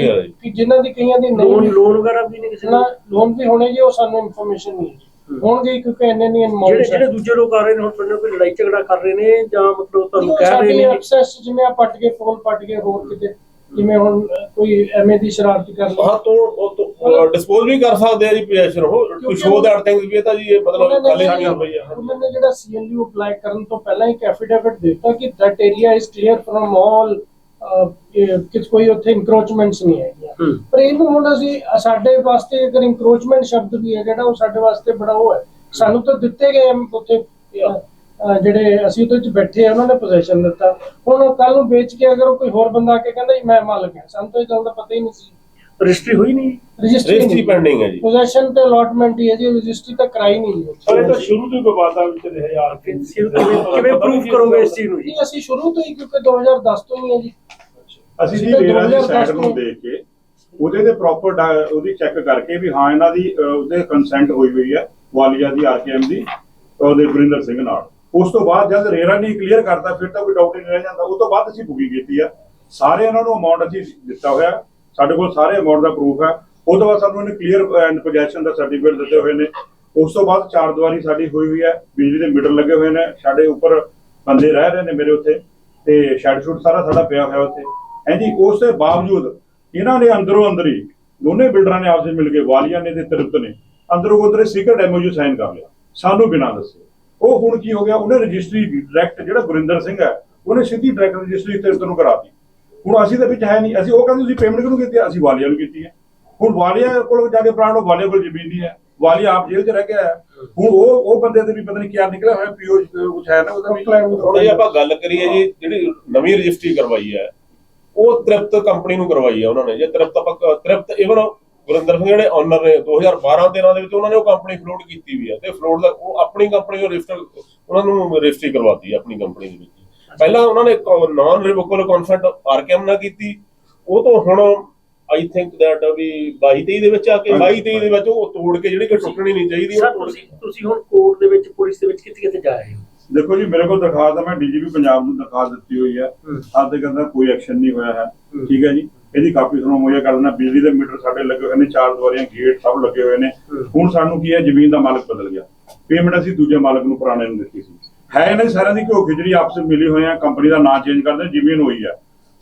ਕਿ ਜਿਨ੍ਹਾਂ ਦੀ ਕਈਆਂ ਦੀ ਲੋਨ ਨਹੀਂ ਲੋਨ ਵਗੈਰਾ ਵੀ ਨਹੀਂ ਕਿਸੇ ਨੂੰ ਲੋਨ ਵੀ ਹੋਣੇ ਜੀ ਉਹ ਸਾਨੂੰ ਇਨਫੋਰਮੇਸ਼ਨ ਨਹੀਂ ਹੈ ਹੋਣਗੇ ਕਿਉਂਕਿ ਇੰਨੇ ਨਹੀਂ ਜਿਹੜੇ ਅਮਾਉਂਟ ਜਿਹੜੇ ਦੂਜੇ ਲੋਕ ਆ ਰਹੇ ਨੇ ਹੁਣ ਤੁਹਾਡੇ ਨਾਲ ਕੋਈ ਲੜਾਈ ਝਗੜਾ ਕਰ ਰਹੇ ਨੇ ਜਾਂ ਮਤਲਬ ਤੁਹਾਨੂੰ ਕਹਿ ਰਹੇ ਸਾਡੀ ਨੇ ਐਕਸੈਸ ਜਿਵੇਂ ਆ ਪੱਟ ਕੇ ਪੋਲ ਪੱਟ ਕੇ ਹੋਰ ਕਿਤੇ। ਜਿਵੇਂ ਹੁਣ ਅ, ਕੋਈ ਐਮਏ ਦੀ ਸ਼ਰਾਰਤੀ ਕਰ ਲਈ। ਹਾਂ ਤੋਂ ਡਿਸਪੋਜ਼ ਵੀ ਕਰ ਸਕਦੇ ਆ ਜੀ ਪੋਜੀਸ਼ਨ ਉਹ ਟੂ ਕਿਉਂਕਿ ਸ਼ੋ ਦੈਟ ਥਿੰਗਸ ਵੀ ਇਹ ਤਾਂ ਜੀ ਇਹ ਉਹਨਾਂ ਮਤਲਬ ਨੇ ਖਾਲੀ ਨਹੀਂ ਜਿਹੜਾ- ਹੋਈ ਆ ਉਹਨਾਂ ਨੇ ਜਿਹੜਾ ਸੀਐਲਯੂ ਅਪਲਾਈ ਕਰਨ ਤੋਂ ਪਹਿਲਾਂ ਇੱਕ ਐਫੀਡੇਵਿਟ ਦਿੱਤਾ ਕਿ that area is clear from all ਕਿ ਕੋਈ ਉੱਥੇ ਇਨਕਰੋਚਮੈਂਟਸ ਨਹੀਂ ਹੈਗੀਆਂ। ਪਰ ਇਹਨੂੰ ਹੁਣ ਅਸੀਂ ਸਾਡੇ ਵਾਸਤੇ ਅਗਰ ਇਨਕਰੋਚਮੈਂਟ ਸ਼ਬਦ ਵੀ ਹੈ ਜਿਹੜਾ ਉਹ ਸਾਡੇ ਵਾਸਤੇ ਬੜਾ ਉਹ ਹੈ। ਸਾਨੂੰ ਤਾਂ ਦਿੱਤੇ ਗਏ ਉੱਥੇ ਜਿਹੜੇ ਅਸੀਂ ਉਹਦੇ ਵਿੱਚ ਬੈਠੇ ਆ ਉਹਨਾਂ ਨੇ ਪੋਜੀਸ਼ਨ ਦਿੱਤਾ। ਹੁਣ ਕੱਲ ਨੂੰ ਵੇਚ ਕੇ ਅਗਰ ਕੋਈ ਹੋਰ ਬੰਦਾ ਆ ਕੇ ਕਹਿੰਦਾ ਜੀ ਮੈਂ ਮਾਲਕ ਹਾਂ। ਸਾਨੂੰ ਤਾਂ ਇਹ ਗੱਲ ਦਾ ਪਤਾ ਹੀ ਨਹੀਂ ਸੀ। ਰਜਿਸਟਰੀ ਹੋਈ ਨਹੀਂ। ਰਜਿਸਟਰੀ ਪੈਂਡਿੰਗ ਹੈ ਜੀ। ਪੋਜੀਸ਼ਨ ਤੇ ਅਲਾਟਮੈਂਟ ਹੀ ਹੈ ਜੀ ਰਜਿਸਟਰੀ ਤਾਂ ਕਰਾਈ ਨਹੀਂ ਜੀ। ਪਰ ਇਹ ਤਾਂ ਸ਼ੁਰੂ ਤੋਂ ਹੀ ਵਿਵਾਦਾਂ ਵਿੱਚ ਰਹੇ ਯਾਰ ਫਿਰ ਕਿਵੇਂ ਕਿਵੇਂ ਪ੍ਰੂਫ ਕਰੋਗੇ ਇਸ ਚੀਜ਼ ਨੂੰ ਜੀ? ਅਸੀਂ ਸ਼ੁਰੂ ਤੋਂ ਹੀ ਕਿਉਂਕਿ 2010 ਤੋਂ ਹੀ ਹੈ ਜੀ। ਅਸੀਂ ਜੀ ਰੇਰਾ ਦੀ 2010 ਸਾਈਡ ਨੂੰ ਦੇਖ ਕੇ। ਉਹਦੇ ਤੇ ਪ੍ਰੋਪਰ ਉਹਦੀ ਚੈੱਕ ਕਰਕੇ ਵੀ ਹਾਂ ਇਹਨਾਂ ਦੀ ਉਹਦੇ ਕੰਸੈਂਟ ਹੋਈ ਹੋਈ ਹੈ ਵਾਲੀਆ ਦੀ ਆਰਕੇਐਮ ਦੀ ਉਹਦੇ ਗੁਰਿੰਦਰ ਸਿੰਘ ਨਾਲ। ਉਸ ਤੋਂ ਬਾਅਦ ਜਦ ਰੇਰਾ ਨੇ ਕਲੀਅਰ ਕਰਤਾ ਫਿਰ ਤਾਂ ਕੋਈ ਡਾਊਟ ਨਹੀਂ ਰਹਿ ਜਾਂਦਾ। ਉਸ ਤੋਂ ਬਾਅਦ ਅਸੀਂ ਬੁਕਿੰਗ ਕੀਤੀ ਆ। ਸਾਰੇ ਇਹਨਾਂ ਨੂੰ ਅਮਾਉਂਟ ਅਸੀਂ ਦਿੱਤਾ ਹੋਇਆ। ਸਾਡੇ ਕੋਲ ਸਾਰੇ ਅਮਾਉਂਟ ਦਾ ਪ੍ਰੂਫ ਹੈ। ਉਹ ਤੋਂ ਬਾਅਦ ਸਾਨੂੰ ਇਹਨੇ ਕਲੀਅਰ ਐਂਡ ਪੋਜੀਸ਼ਨ ਦਾ ਸਰਟੀਫਿਕੇਟ ਦਿੱਤੇ ਹੋਏ ਨੇ। ਉਸ ਤੋਂ ਬਾਅਦ ਚਾਰ ਦੀਵਾਰੀ ਸਾਡੀ ਹੋਈ ਹੋਈ ਹੈ। ਬਿਜਲੀ ਦੇ ਮੀਟਰ ਲੱਗੇ ਹੋਏ ਨੇ। ਸਾਡੇ ਉੱਪਰ ਬੰਦੇ ਰਹਿ ਰਹੇ ਨੇ ਮੇਰੇ ਉੱਥੇ। ਤੇ ਸ਼ੈਡ ਸ਼ੂਟ ਸਾਰਾ ਸਾਡਾ ਪਿਆ ਹੋਇਆ ਉੱਥੇ। ਹਾਂਜੀ ਉਸ ਦੇ ਬਾਵਜੂਦ ਇਹਨਾਂ ਨੇ ਅੰਦਰੋਂ ਅੰਦਰ ਹੀ ਦੋਨੇ ਬਿਲਡਰਾਂ ਨੇ ਆਪਸ ਵਿੱਚ ਮਿਲ ਕੇ ਵਾਲੀਆਂ ਨੇ ਤੇ ਤ੍ਰਿਪਤ ਨੇ, ਅੰਦਰੋਂ ਅੰਦਰ ਸੀਕ੍ਰੇਟ ਐਮਓਯੂ ਸਾਈਨ ਕਰ ਲਿਆ। ਸਾਨੂੰ ਬਿਨਾਂ ਦੱਸੇ। ਉਹ ਹੁਣ ਕੀ ਹੋ ਗਿਆ? ਉਹਨੇ ਰਜਿਸਟਰੀ ਡਾਇਰੈਕਟ ਜਿਹੜਾ ਗੁਰਿੰਦਰ ਸਿੰਘ ਹੈ, ਉਹਨੇ ਸਿੱਧੀ ਡਾਇਰੈਕਟ ਰਜਿਸਟਰੀ ਤ੍ਰਿਪਤ ਨੂੰ ਕਰਾਤੀ ਹੁਣ ਅਸੀਂ ਤਾਂ ਵਿੱਚ ਹੈ ਨਹੀਂ। ਅਸੀਂ ਉਹ ਕਹਿੰਦੇ ਤੁਸੀਂ ਪੇਮੈਂਟ ਕਿਹਨੂੰ ਕੀਤੀ? ਅਸੀਂ ਵਾਲੀਆ ਨੂੰ ਕੀਤੀ ਹੈ ਹੁਣ ਵਾਲੀਆ ਕੋਲ ਜਾ ਕੇ ਪ੍ਰਾਣ ਵਾਲੀਆ ਕੋਲ ਜ਼ਮੀਨ ਨਹੀਂ ਹੈ। ਵਾਲੀਆ ਆਪ ਜੇਲ੍ਹ 'ਚ ਰਹਿ ਗਿਆ ਹੈ ਹੁਣ ਉਹ ਉਹ ਬੰਦੇ ਤੇ ਵੀ ਪਤਾ ਨਹੀਂ ਕੀ ਨਿਕਲਿਆ ਹੋਇਆ ਪੀਓ ਕੁਝ ਹੈ ਨਾ ਉਹਦਾ ਵੀ। ਥੋੜਾ ਜਿਹਾ। ਆਪਾਂ ਗੱਲ ਕਰੀਏ ਜੀ ਜਿਹੜੀ ਨਵੀਂ ਰਜਿਸਟਰੀ ਕਰਵਾਈ ਹੈ ਉਹ ਤ੍ਰਿਪਤ ਕੰਪਨੀ ਨੂੰ ਕਰਵਾਈ ਹੈ ਉਹਨਾਂ ਨੇ। ਜੇ ਤ੍ਰਿਪਤ ਆਪਾਂ ਤ੍ਰਿਪਤ ਇਵਨ ਗੁਰਿੰਦਰ ਸਿੰਘ ਜਿਹੜੇ ਓਨਰ ਨੇ 2012 13 ਦੇ ਵਿੱਚ ਉਹਨਾਂ ਨੇ ਉਹ ਕੰਪਨੀ ਫਲੋਟ ਕੀਤੀ ਵੀ ਹੈ। ਤੇ ਫਲੋਟ ਦਾ ਉਹ ਆਪਣੀ ਕੰਪਨੀ ਨੂੰ ਰਜਿਸਟਰ ਉਹਨਾਂ ਨੂੰ ਰਜਿਸਟਰੀ ਕਰਵਾਤੀ ਆਪਣੀ ਕੰਪਨੀ ਦੇ ਵਿੱਚ। ਪਹਿਲਾਂ ਉਹਨਾਂ ਨੇ ਨਾਨ ਰਿਵੋਕੇਬਲ ਕਨਸੈਂਟ ਆਰਕੇਐਮ ਨਾਲ ਕੀਤੀ। ਉਹ ਤੋਂ ਹੁਣ ਆਈ ਥਿੰਕ ਦੈਟ ਵੀ 22 23 ਦੇ ਵਿੱਚ ਆ ਕੇ 22 23 ਦੇ ਵਿੱਚ ਉਹ ਤੋੜ ਕੇ ਜਿਹੜੀ ਕਿ ਟੁੱਟਣੀ ਨਹੀਂ ਚਾਹੀਦੀ ਸਰ ਤੁਸੀਂ ਤੁਸੀਂ ਹੁਣ ਕੋਰਟ ਦੇ ਵਿੱਚ ਪੁਲਿਸ ਦੇ ਵਿੱਚ ਕਿੱਥੇ ਕਿੱਥੇ ਜਾ ਰਹੇ ਹੋ? ਦੇਖੋ ਜੀ ਮੇਰੇ ਕੋਲ ਦਰਖਾਸਤ ਹੈ ਮੈਂ ਡੀਜੀਪੀ ਪੰਜਾਬ ਨੂੰ ਦਰਖਾਸਤ ਦਿੱਤੀ ਹੋਈ ਹੈ। ਹਾਲ ਤੱਕ ਦਾ ਕੋਈ ਐਕਸ਼ਨ ਨਹੀਂ ਹੋਇਆ ਹੈ। ਠੀਕ ਹੈ ਜੀ? ਇਹਦੀ ਕਾਪੀ ਤੁਹਾਨੂੰ ਮੁਹੱਈਆ ਕਰ ਦੇਣਾ ਬਿਜਲੀ ਦੇ ਮੀਟਰ ਸਾਡੇ ਲੱਗੇ ਹੋਏ ਨੇ ਚਾਰ ਦੁਆਰੀਆਂ ਗੇਟ ਸਭ ਲੱਗੇ ਹੋਏ ਨੇ। ਹੁਣ ਸਾਨੂੰ ਕੀ ਹੈ ਜ਼ਮੀਨ ਦਾ ਮਾਲਕ ਬਦਲ ਗਿਆ। ਪੇਮੈਂਟ ਅਸੀਂ ਦੂਜੇ ਮਾਲਕ ਨੂੰ ਪੁਰਾਣੇ ਨੂੰ ਦਿੱਤੀ ਸੀ। ਹੈ ਇਹਨਾਂ ਦੀ ਸਾਰਿਆਂ ਦੀ ਘਿਓ ਖਿਚੜੀ ਆਪਸ ਵਿੱਚ ਮਿਲੀ ਹੋਏ ਆ ਕੰਪਨੀ ਦਾ ਨਾਂ ਚੇਂਜ ਕਰਦੇ ਜ਼ਮੀਨ ਹੋਈ ਹੈ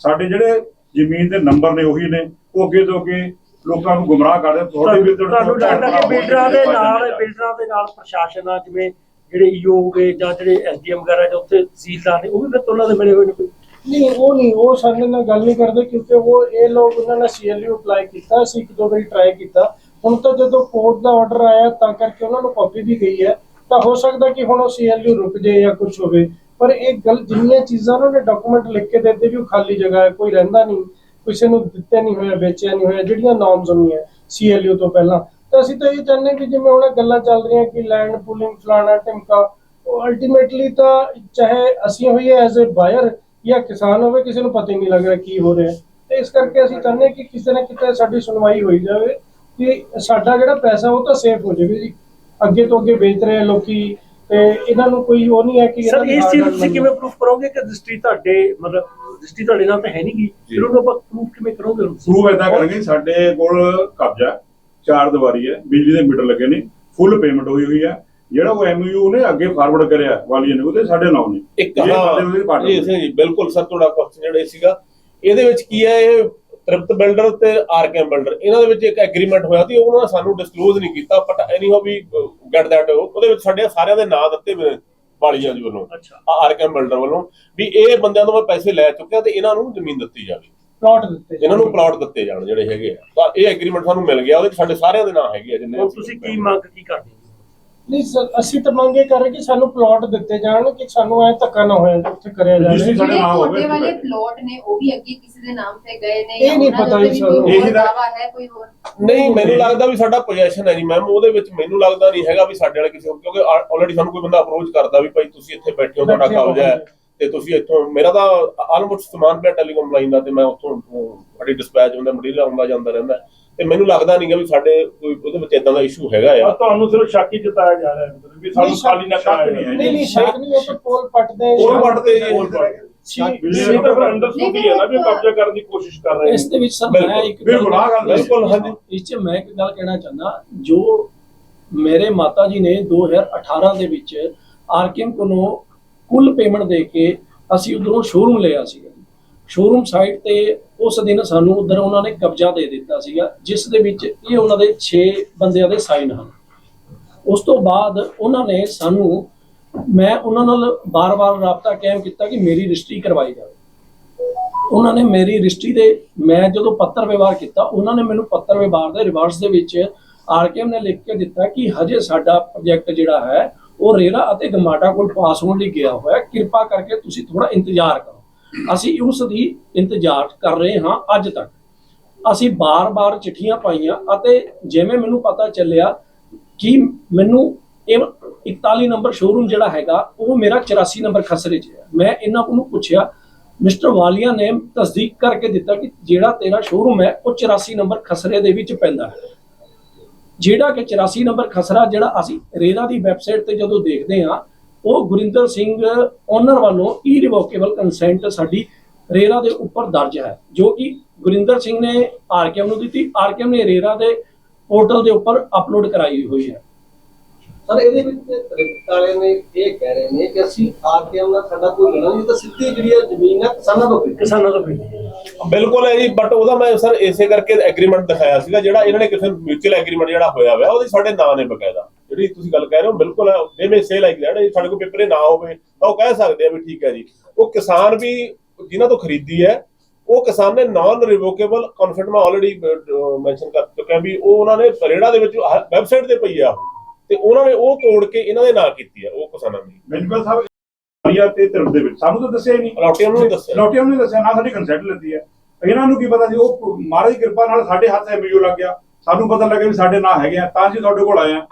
ਸਾਡੇ ਜਿਹੜੇ ਜ਼ਮੀਨ ਦੇ ਨੰਬਰ ਨੇ ਉਹੀ ਨੇ ਉਹ ਅੱਗੇ ਤੋਂ ਅੱਗੇ ਲੋਕਾਂ ਨੂੰ ਗੁੰਮਰਾਹ ਕਰਦੇ ਤੁਹਾਡੇ ਵੀ ਤੁਹਾਨੂੰ ਲੱਗਦਾ ਕਿ ਬਿਲਡਰਾਂ ਦੇ ਨਾਲ ਬਿਲਡਰਾਂ ਦੇ ਨਾਲ ਪ੍ਰਸ਼ਾਸਨ ਆ ਜਿਵੇਂ ਜਿਹੜੇ ਈਓ ਹੋ ਗਏ ਜਾਂ ਜਿਹੜੇ ਐਸਡੀਐਮ ਵਗੈਰਾ ਜਾਂ ਉੱਥੇ ਤਹਿਸੀਲਦਾਰ ਨੇ ਉਹ ਵੀ ਫਿਰ ਉਹਨਾਂ ਦੇ ਮਿਲੇ ਹੋਏ ਨੇ ਕੋਈ? ਨਹੀਂ ਉਹ ਨਹੀਂ ਉਹ ਸਾਡੇ ਨਾਲ ਗੱਲ ਨਹੀਂ ਕਰਦੇ ਕਿਉਂਕਿ ਉਹ ਇਹ ਲੋਕ ਉਹਨਾਂ ਨੇ ਸੀਐਲਯੂ ਅਪਲਾਈ ਕੀਤਾ ਅਸੀਂ ਇੱਕ ਦੋ ਵਾਰੀ ਟਰਾਈ ਕੀਤਾ। ਹੁਣ ਤਾਂ ਜਦੋਂ ਕੋਰਟ ਦਾ ਆਰਡਰ ਆਇਆ ਤਾਂ ਕਰਕੇ ਉਹਨਾਂ ਨੂੰ ਕਾਪੀ ਵੀ ਗਈ ਹੈ। ਤਾਂ ਹੋ ਸਕਦਾ ਕਿ ਹੁਣ ਉਹ ਸੀਐਲਯੂ ਰੁਕ ਜਾਏ ਜਾਂ ਕੁਝ ਹੋਵੇ। ਪਰ ਇਹ ਗੱਲ ਜਿੰਨੀਆਂ ਚੀਜ਼ਾਂ ਉਹਨਾਂ ਨੇ ਡਾਕੂਮੈਂਟ ਲਿਖ ਕੇ ਦਿੱਤੇ ਵੀ ਉਹ ਖਾਲੀ ਜਗ੍ਹਾ ਹੈ, ਕੋਈ ਰਹਿੰਦਾ ਨਹੀਂ, ਕਿਸੇ ਨੂੰ ਦਿੱਤੇ ਨਹੀਂ ਹੋਇਆ ਵੇਚਿਆ ਨਹੀਂ ਹੋਇਆ, ਜਿਹੜੀਆਂ ਨਾਰਮਸ ਹੁੰਦੀਆਂ ਸੀਐਲਯੂ ਤੋਂ ਪਹਿਲਾਂ। ਤਾਂ ਅਸੀਂ ਤਾਂ ਇਹ ਚਾਹੁੰਦੇ ਕਿ ਜਿਵੇਂ ਹੁਣ ਗੱਲਾਂ ਚੱਲ ਰਹੀਆਂ ਕਿ ਲੈਂਡ ਪੂਲਿੰਗ ਫਲਾਣਾ ਟਿਮਕਾ ਉਹ ਅਲਟੀਮੇਟਲੀ ਤਾਂ ਚਾਹੇ ਅਸੀਂ ਹੋਈਏ ਐਜ਼ ਅ ਬਾਇਰ ਜਾਂ ਕਿਸਾਨ ਹੋਵੇ, ਕਿਸੇ ਨੂੰ ਪਤਾ ਹੀ ਨਹੀਂ ਲੱਗ ਰਿਹਾ ਕੀ ਹੋ ਰਿਹਾ। ਤੇ ਇਸ ਕਰਕੇ ਅਸੀਂ ਚਾਹੁੰਦੇ ਹਾਂ ਕਿ ਕਿਸੇ ਨਾ ਕਿਤੇ ਸਾਡੀ ਸੁਣਵਾਈ ਹੋਈ ਜਾਵੇ, ਕਿ ਸਾਡਾ ਜਿਹੜਾ ਪੈਸਾ ਉਹ ਤਾਂ ਸੇਫ ਹੋ ਜਾਵੇ ਜੀ। ਅੱਗੇ ਤੋਂ ਅੱਗੇ ਵੇਚ ਰਹੇ ਆ ਲੋਕੀ ਤੇ ਇਹਨਾਂ ਨੂੰ ਕੋਈ ਉਹ ਨਹੀਂ ਹੈ ਕਿ ਸਰ ਇਸ ਚੀਜ਼ ਨੂੰ ਤੁਸੀਂ। ਕਿਵੇਂ ਪ੍ਰੂਫ ਕਰੋਗੇ ਕਿ ਰਜਿਸਟਰੀ ਤੁਹਾਡੇ ਮਤਲਬ ਰਜਿਸਟਰੀ ਤੁਹਾਡੇ ਨਾਲ ਤਾਂ ਹੈ ਨਹੀਂਗੀ ਫਿਰ ਉਹਨੂੰ ਆਪਾਂ ਪ੍ਰੂਫ ਕਿਵੇਂ ਕਰੋਗੇ? ਪ੍ਰੂਵ ਏਦਾਂ ਕਰਾਂਗੇ ਸਾਡੇ ਕੋਲ ਕਬਜ਼ਾ ਹੈ, ਚਾਰ ਦੀਵਾਰੀ ਹੈ ਬਿਜਲੀ ਦੇ ਮੀਟਰ ਲੱਗੇ ਨੇ ਫੁੱਲ ਪੇਮੈਂਟ ਹੋਈ ਹੋਈ ਹੈ। ਜਿਹੜਾ ਉਹ ਐਮਯੂ ਨੇ ਅੱਗੇ ਫਾਰਵਰਡ ਕਰਿਆ ਵਾਲੀਆਂ ਨੇ ਉਹਦੇ ਸਾਡੇ ਨਾਮ ਨੇ। ਇੱਕ ਇਹ ਹਾਂ ਜੀ ਬਿਲਕੁਲ ਸਰ ਤੁਹਾਡਾ ਕੁਐਸਚਨ ਜਿਹੜਾ ਸੀਗਾ ਇਹਦੇ ਵਿੱਚ ਕੀ ਹੈ ਇਹ ਤ੍ਰਿਪਤ ਬਿਲਡਰ ਤੇ ਆਰਕੇਮ ਬਿਲਡਰ। ਇਹਨਾਂ ਦੇ ਵਿੱਚ ਇੱਕ ਐਗਰੀਮੈਂਟ ਹੋਇਆ ਸੀ ਉਹਨਾਂ ਨੇ ਸਾਨੂੰ ਡਿਸਕਲੋਜ਼ ਨਹੀਂ ਕੀਤਾ ਬਟ ਐਨੀ ਹੋ ਵੀ ਗੈਟ ਦੈਟ ਉਹਦੇ ਵਿੱਚ ਸਾਡੇ ਸਾਰਿਆਂ ਦੇ ਨਾਂ ਦਿੱਤੇ ਹੋਏ ਨੇ ਵਾਲੀਆਂ ਜੀ ਵੱਲੋਂ ਅੱਛਾ। ਆਰਕੇਮ ਬਿਲਡਰ ਵੱਲੋਂ ਵੀ ਇਹ ਬੰਦਿਆਂ ਤੋਂ ਮੈਂ ਪੈਸੇ ਲੈ ਚੁੱਕਿਆ ਤੇ ਇਹਨਾਂ ਨੂੰ ਜ਼ਮੀਨ ਦਿੱਤੀ ਜਾਵੇ। ਪਲਾਟ ਦਿੱਤੇ ਇਹਨਾਂ ਨੂੰ ਪਲਾਟ ਦਿੱਤੇ ਜਾਣ ਜਿਹੜੇ ਹੈਗੇ ਆ। ਤਾਂ ਇਹ ਐਗਰੀਮੈਂਟ ਸਾਨੂੰ ਮਿਲ ਗਿਆ ਉਹਦੇ ਵਿੱਚ ਸਾਡੇ ਸਾਰਿਆਂ ਦੇ ਨਾਂ ਹੈਗੇ ਆ ਜਿੰਨੇ ਤੁਸੀਂ ਕੀ ਮੰਗ ਕੀ ਕਰਦੇ ਹੋ? ਨਹੀਂ ਸਰ ਅਸੀਂ ਤਾਂ ਮੰਗੇ ਕਰ ਰਹੇ ਕਿ ਸਾਨੂੰ ਪਲਾਟ ਦਿੱਤੇ ਜਾਣ ਕਿ ਸਾਨੂੰ ਐ ਧੱਕਾ ਨਾ ਹੋਇਆ ਉੱਥੇ ਕਰਿਆ ਜਾਵੇ ਸਾਡੇ ਜਿਹੜੇ ਨਾਮ ਹੋਵੇ ਤੁਹਾਡੇ ਵਾਲੇ ਇੱਥੇ ਪਲਾਟ ਨੇ ਉਹ ਵੀ ਅੱਗੇ ਕਿਸੇ ਦੇ ਨਾਮ ਤੇ ਗਏ ਨੇ ਇਹ ਨਹੀਂ ਪਤਾ ਦੇ ਜੀ ਸਾਨੂੰ। ਇਹੀ ਹੋਰ ਤਾਂ- ਦਾਵਾ ਹੈ ਕੋਈ ਹੋਰ ਨਹੀਂ ਮੈਨੂੰ ਲੱਗਦਾ ਵੀ ਸਾਡਾ ਪੋਜੀਸ਼ਨ ਹੈ ਨਹੀਂ ਮੈਮ ਉਹਦੇ ਵਿੱਚ ਮੈਨੂੰ ਲੱਗਦਾ ਨਹੀਂ ਹੈਗਾ ਵੀ ਸਾਡੇ ਵਾਲੇ ਕਿਸੇ ਹੋਰ ਕਿਉਂਕਿ ਆਲਰੇਡੀ ਸਾਨੂੰ ਕੋਈ ਬੰਦਾ ਅਪਰੋਚ ਕਰਦਾ ਵੀ ਭਾਈ ਤੁਸੀਂ ਇੱਥੇ ਬੈਠੇ ਹੋ ਤੁਹਾਡਾ ਬੈਠੇ ਹੋ, ਕਬਜ਼ਾ ਹੈ ਹਾਂਜੀ। ਤੇ ਤੁਸੀਂ ਇੱਥੋਂ ਮੇਰਾ ਤਾਂ ਆਲਮੋਸਟ ਸਮਾਨ ਪਿਆ ਟੈਲੀਕਾਮ ਲਾਈਨ ਦਾ ਤੇ ਮੈਂ ਉੱਥੋਂ ਅਹ, ਸਾਡੀ ਡਿਸਪੈਚ ਹੁੰਦਾ ਮਟੀਰੀਅਲ ਆਉਂਦਾ ਜਾਂਦਾ ਰਹਿੰਦਾ ਹੈ। ਤੇ ਮੈਨੂੰ ਲੱਗਦਾ ਨਹੀਂਗਾ ਵੀ ਸਾਡੇ ਕੋਈ ਉਹਦੇ ਵਿੱਚ ਇਦਾਂ ਦਾ ਇਸ਼ੂ ਹੈਗਾ ਆ ਤੁਹਾਨੂੰ ਸਿਰਫ ਸ਼ੱਕ ਹੀ ਜਤਾਇਆ ਜਾ ਰਿਹਾ ਹੈ ਮਤਲਬ ਵੀ ਸਾਨੂੰ ਖਾਲੀ ਨਾ ਕਰਾਇਆ ਨਹੀਂ। ਨਹੀਂ ਨਹੀਂ ਸ਼ੱਕ ਨਹੀਂ ਉਹ ਤਾਂ ਪੋਲ ਪੱਟਦੇ ਪੋਲ ਪੱਟਦੇ ਜੀ। ਪੋਲ ਪੱਟ। ਸ਼ੱਕ- ਬਿਜਲੀ ਦਾ ਤਾਂ ਫਿਰ ਅੰਦਰ ਸੁਣੀ ਹੈ ਨਾ ਵੀ ਕਬਜ਼ਾ ਕਰਨ ਦੀ ਕੋਸ਼ਿਸ਼ ਕਰ ਰਹੇ ਇਸ ਨੇ ਦੇ ਵਿੱਚ ਸਰ ਬਿਲਕੁਲ, ਮੈਂ ਇੱਕ ਬਿਲਕੁਲ ਆਹ ਗੱਲ ਹੈ। ਬਿਲਕੁਲ ਹਾਂਜੀ ਇਸ 'ਚ ਮੈਂ ਇੱਕ ਗੱਲ ਕਹਿਣਾ ਚਾਹੁੰਦਾ ਜੋ ਮੇਰੇ ਮਾਤਾ ਜੀ ਨੇ 2018 ਦੇ ਵਿੱਚ ਆਰਕੇਮ ਕੋਲੋਂ ਕੁੱਲ ਪੇਮੈਂਟ ਦੇ ਕੇ ਅਸੀਂ ਉਧਰੋਂ ਸ਼ੋਰੂਮ ਲਿਆ ਸੀਗਾ ਸ਼ੋਰੂਮ ਸਾਈਟ ਤੇ ਉਸ ਦਿਨ ਸਾਨੂੰ ਉਧਰ ਉਹਨਾਂ ਨੇ ਕਬਜ਼ਾ ਦੇ ਦਿੱਤਾ ਸੀਗਾ, ਜਿਸ ਦੇ ਵਿੱਚ ਇਹ ਉਹਨਾਂ ਦੇ 6 ਬੰਦਿਆਂ ਦੇ ਸਾਈਨ ਹਨ। ਉਸ ਤੋਂ ਬਾਅਦ ਉਹਨਾਂ ਨੇ ਸਾਨੂੰ, ਮੈਂ ਉਹਨਾਂ ਨਾਲ ਬਾਰ-ਬਾਰ ਰਾਬਤਾ ਕਾਇਮ ਕੀਤਾ ਕਿ ਮੇਰੀ ਰਜਿਸਟਰੀ ਕਰਵਾਈ ਜਾਵੇ। ਉਹਨਾਂ ਨੇ ਮੇਰੀ ਰਜਿਸਟਰੀ ਦੇ, ਮੈਂ ਜਦੋਂ ਪੱਤਰ ਵਿਵਹਾਰ ਕੀਤਾ, ਉਹਨਾਂ ਨੇ ਮੈਨੂੰ ਪੱਤਰ ਵਿਵਹਾਰ ਦੇ ਰਿਵਰਸ ਦੇ ਵਿੱਚ ਆਰਕੇਐਮ ਨੇ ਲਿਖ ਕੇ ਦਿੱਤਾ ਕਿ ਹਜੇ ਸਾਡਾ ਪ੍ਰੋਜੈਕਟ ਜਿਹੜਾ ਹੈ, ਉਹ ਰੇਰਾ ਅਤੇ ਗਮਾਟਾ ਕੋਲ ਪਾਸ ਹੋਣ ਲਈ ਗਿਆ ਹੋਇਆ ਕਿਰਪਾ ਕਰਕੇ ਤੁਸੀਂ ਥੋੜਾ ਇੰਤਜ਼ਾਰ ਕਰੋ। ਅਸੀਂ ਉਸ ਦੀ ਇੰਤਜ਼ਾਰ ਕਰ ਰਹੇ ਹਾਂ ਅੱਜ ਤੱਕ। ਅਸੀਂ ਬਾਰ-ਬਾਰ ਚਿੱਠੀਆਂ ਪਾਈਆਂ ਅਤੇ ਜਿਵੇਂ ਮੈਨੂੰ ਪਤਾ ਚੱਲਿਆ ਕਿ ਮੈਨੂੰ ਇਹ 41 ਨੰਬਰ ਸ਼ੋਰੂਮ ਜਿਹੜਾ ਹੈਗਾ, ਉਹ ਮੇਰਾ 84 ਨੰਬਰ ਖਸਰੇ 'ਚ ਹੈ। ਮੈਂ ਇਹਨਾਂ ਨੂੰ ਪੁੱਛਿਆ, ਮਿਸਟਰ ਵਾਲੀਆ ਨੇ ਤਸਦੀਕ ਕਰਕੇ ਦਿੱਤਾ ਕਿ ਜਿਹੜਾ ਤੇਰਾ ਸ਼ੋਰੂਮ ਹੈ, ਉਹ 84 ਨੰਬਰ ਖਸਰੇ ਦੇ ਵਿੱਚ ਪੈਂਦਾ ਹੈ। ਜਿਹੜਾ ਕਿ 84 ਨੰਬਰ ਖਸਰਾ ਜਿਹੜਾ ਅਸੀਂ ਰੇਰਾ ਦੀ ਵੈਬਸਾਈਟ ਤੇ ਜਦੋਂ ਦੇਖਦੇ ਹਾਂ ਉਹ ਗੁਰਿੰਦਰ ਸਿੰਘ ਓਨਰ ਵੱਲੋਂ ਇਰਰੀਵੋਕੇਬਲ ਕੰਸੈਂਟ ਸਾਡੀ ਰੇਰਾ ਦੇ ਉੱਪਰ ਦਰਜ ਹੈ ਜੋ ਕਿ ਗੁਰਿੰਦਰ ਸਿੰਘ ਨੇ ਆਰਕੇਐਮ ਨੂੰ ਦਿੱਤੀ। ਆਰਕੇਐਮ ਨੇ ਰੇਰਾ ਦੇ ਪੋਰਟਲ ਦੇ ਉੱਪਰ ਅਪਲੋਡ ਕਰਾਈ ਹੋਈ ਹੈ। ਸਰ ਇਹਦੇ ਵਿੱਚ ਤ੍ਰਿਪਤ ਵਾਲੇ ਨੇ ਇਹ ਕਹਿ ਰਹੇ ਨੇ ਕਿ ਅਸੀਂ ਆਰਕੇਐਮ ਨਾਲ ਸਾਡਾ ਕੋਈ ਲੈਣਾ ਨਹੀਂ ਤਾਂ ਸਿੱਧੀ ਜਿਹੜੀ ਹੈ ਜ਼ਮੀਨ ਹੈ ਕਿਸਾਨਾਂ ਤੋਂ ਕਿਸਾਨਾਂ ਤੋਂ ਬਿਲਕੁਲ ਹੈ ਜੀ ਬਟ ਉਹਦਾ ਮੈਂ ਸਰ ਇਸੇ ਕਰਕੇ ਐਗਰੀਮੈਂਟ ਦਿਖਾਇਆ ਸੀਗਾ ਜਿਹੜਾ ਇਹਨਾਂ ਨੇ ਕਿਸੇ ਮਿਊਚੁਅਲ ਐਗਰੀਮੈਂਟ ਜਿਹੜਾ ਹੋਇਆ ਹੋਇਆ ਉਹਦੇ ਸਾਡੇ ਨਾਂ ਨੇ ਬਕਾਇਦਾ। ਜਿਹੜੀ ਤੁਸੀਂ ਗੱਲ ਕਹਿ ਰਹੇ ਹੋ ਬਿਲਕੁਲ ਮੇ ਸੇ ਲਾਈਕ ਦੈਟ ਸਾਡੇ ਕੋਲ ਪੇਪਰੇ ਨਾ ਹੋਵੇ ਤਾਂ ਉਹ ਕਹਿ ਸਕਦੇ ਆ ਵੀ ਠੀਕ ਹੈ ਜੀ। ਉਹ ਕਿਸਾਨ ਵੀ ਜਿਨ੍ਹਾਂ ਤੋਂ ਖਰੀਦੀ ਹੈ ਉਹ ਕਿਸਾਨ ਨੇ ਨਾਨ ਰਿਵੋਕੇਬਲ ਕਨਫਰਟ ਮੈਂ ਆਲਰੇਡੀ ਮੈਂਸ਼ਨ ਕਰ ਚੁੱਕਿਆ ਵੀ ਉਹ ਉਹਨਾਂ ਨੇ ਰੇੜਾ ਦੇ ਵਿੱਚ ਵੈਬਸਾਈਟ ਤੇ ਪਈ ਆ। ਤੇ ਉਹਨਾਂ ਨੇ ਉਹ ਤੋੜ ਕੇ ਇਹਨਾਂ ਦੇ ਨਾਂ ਕੀਤੀ ਆ ਉਹ ਕਿਸਾਨਾਂ ਦੀ ਬਿੰਦੂ ਸਾਹਿਬ ਵਾਲੀਆ ਤੇ ਤਿਰਪ ਦੇ ਵਿੱਚ। ਸਾਨੂੰ ਤਾਂ ਦੱਸਿਆ ਹੀ ਨਹੀਂ। ਅਲਾਟੀਆਂ ਨੂੰ ਨਹੀਂ ਦੱਸਿਆ। ਲੋਟੀਆਂ ਨੂੰ ਨਹੀਂ ਦੱਸਿਆ ਨਾ ਸਾਡੀ ਕੰਸੈਂਟ ਲੱਤੀ ਹੈ। ਇਹਨਾਂ ਨੂੰ ਕੀ ਪਤਾ ਸੀ ਉਹ ਮਹਾਰਾਜ ਦੀ ਕਿਰਪਾ ਨਾਲ ਸਾਡੇ ਹੱਥ ਐਮਯੂ ਲੱਗ ਗਿਆ। ਸਾਨੂੰ ਪਤਾ ਲੱਗਿਆ ਵੀ ਸਾਡੇ ਨਾਂ ਹੈਗੇ ਆ ਤਾਂ ਅਸੀਂ ਤੁਹਾਡੇ ਕੋਲ ਆਏ ਆ।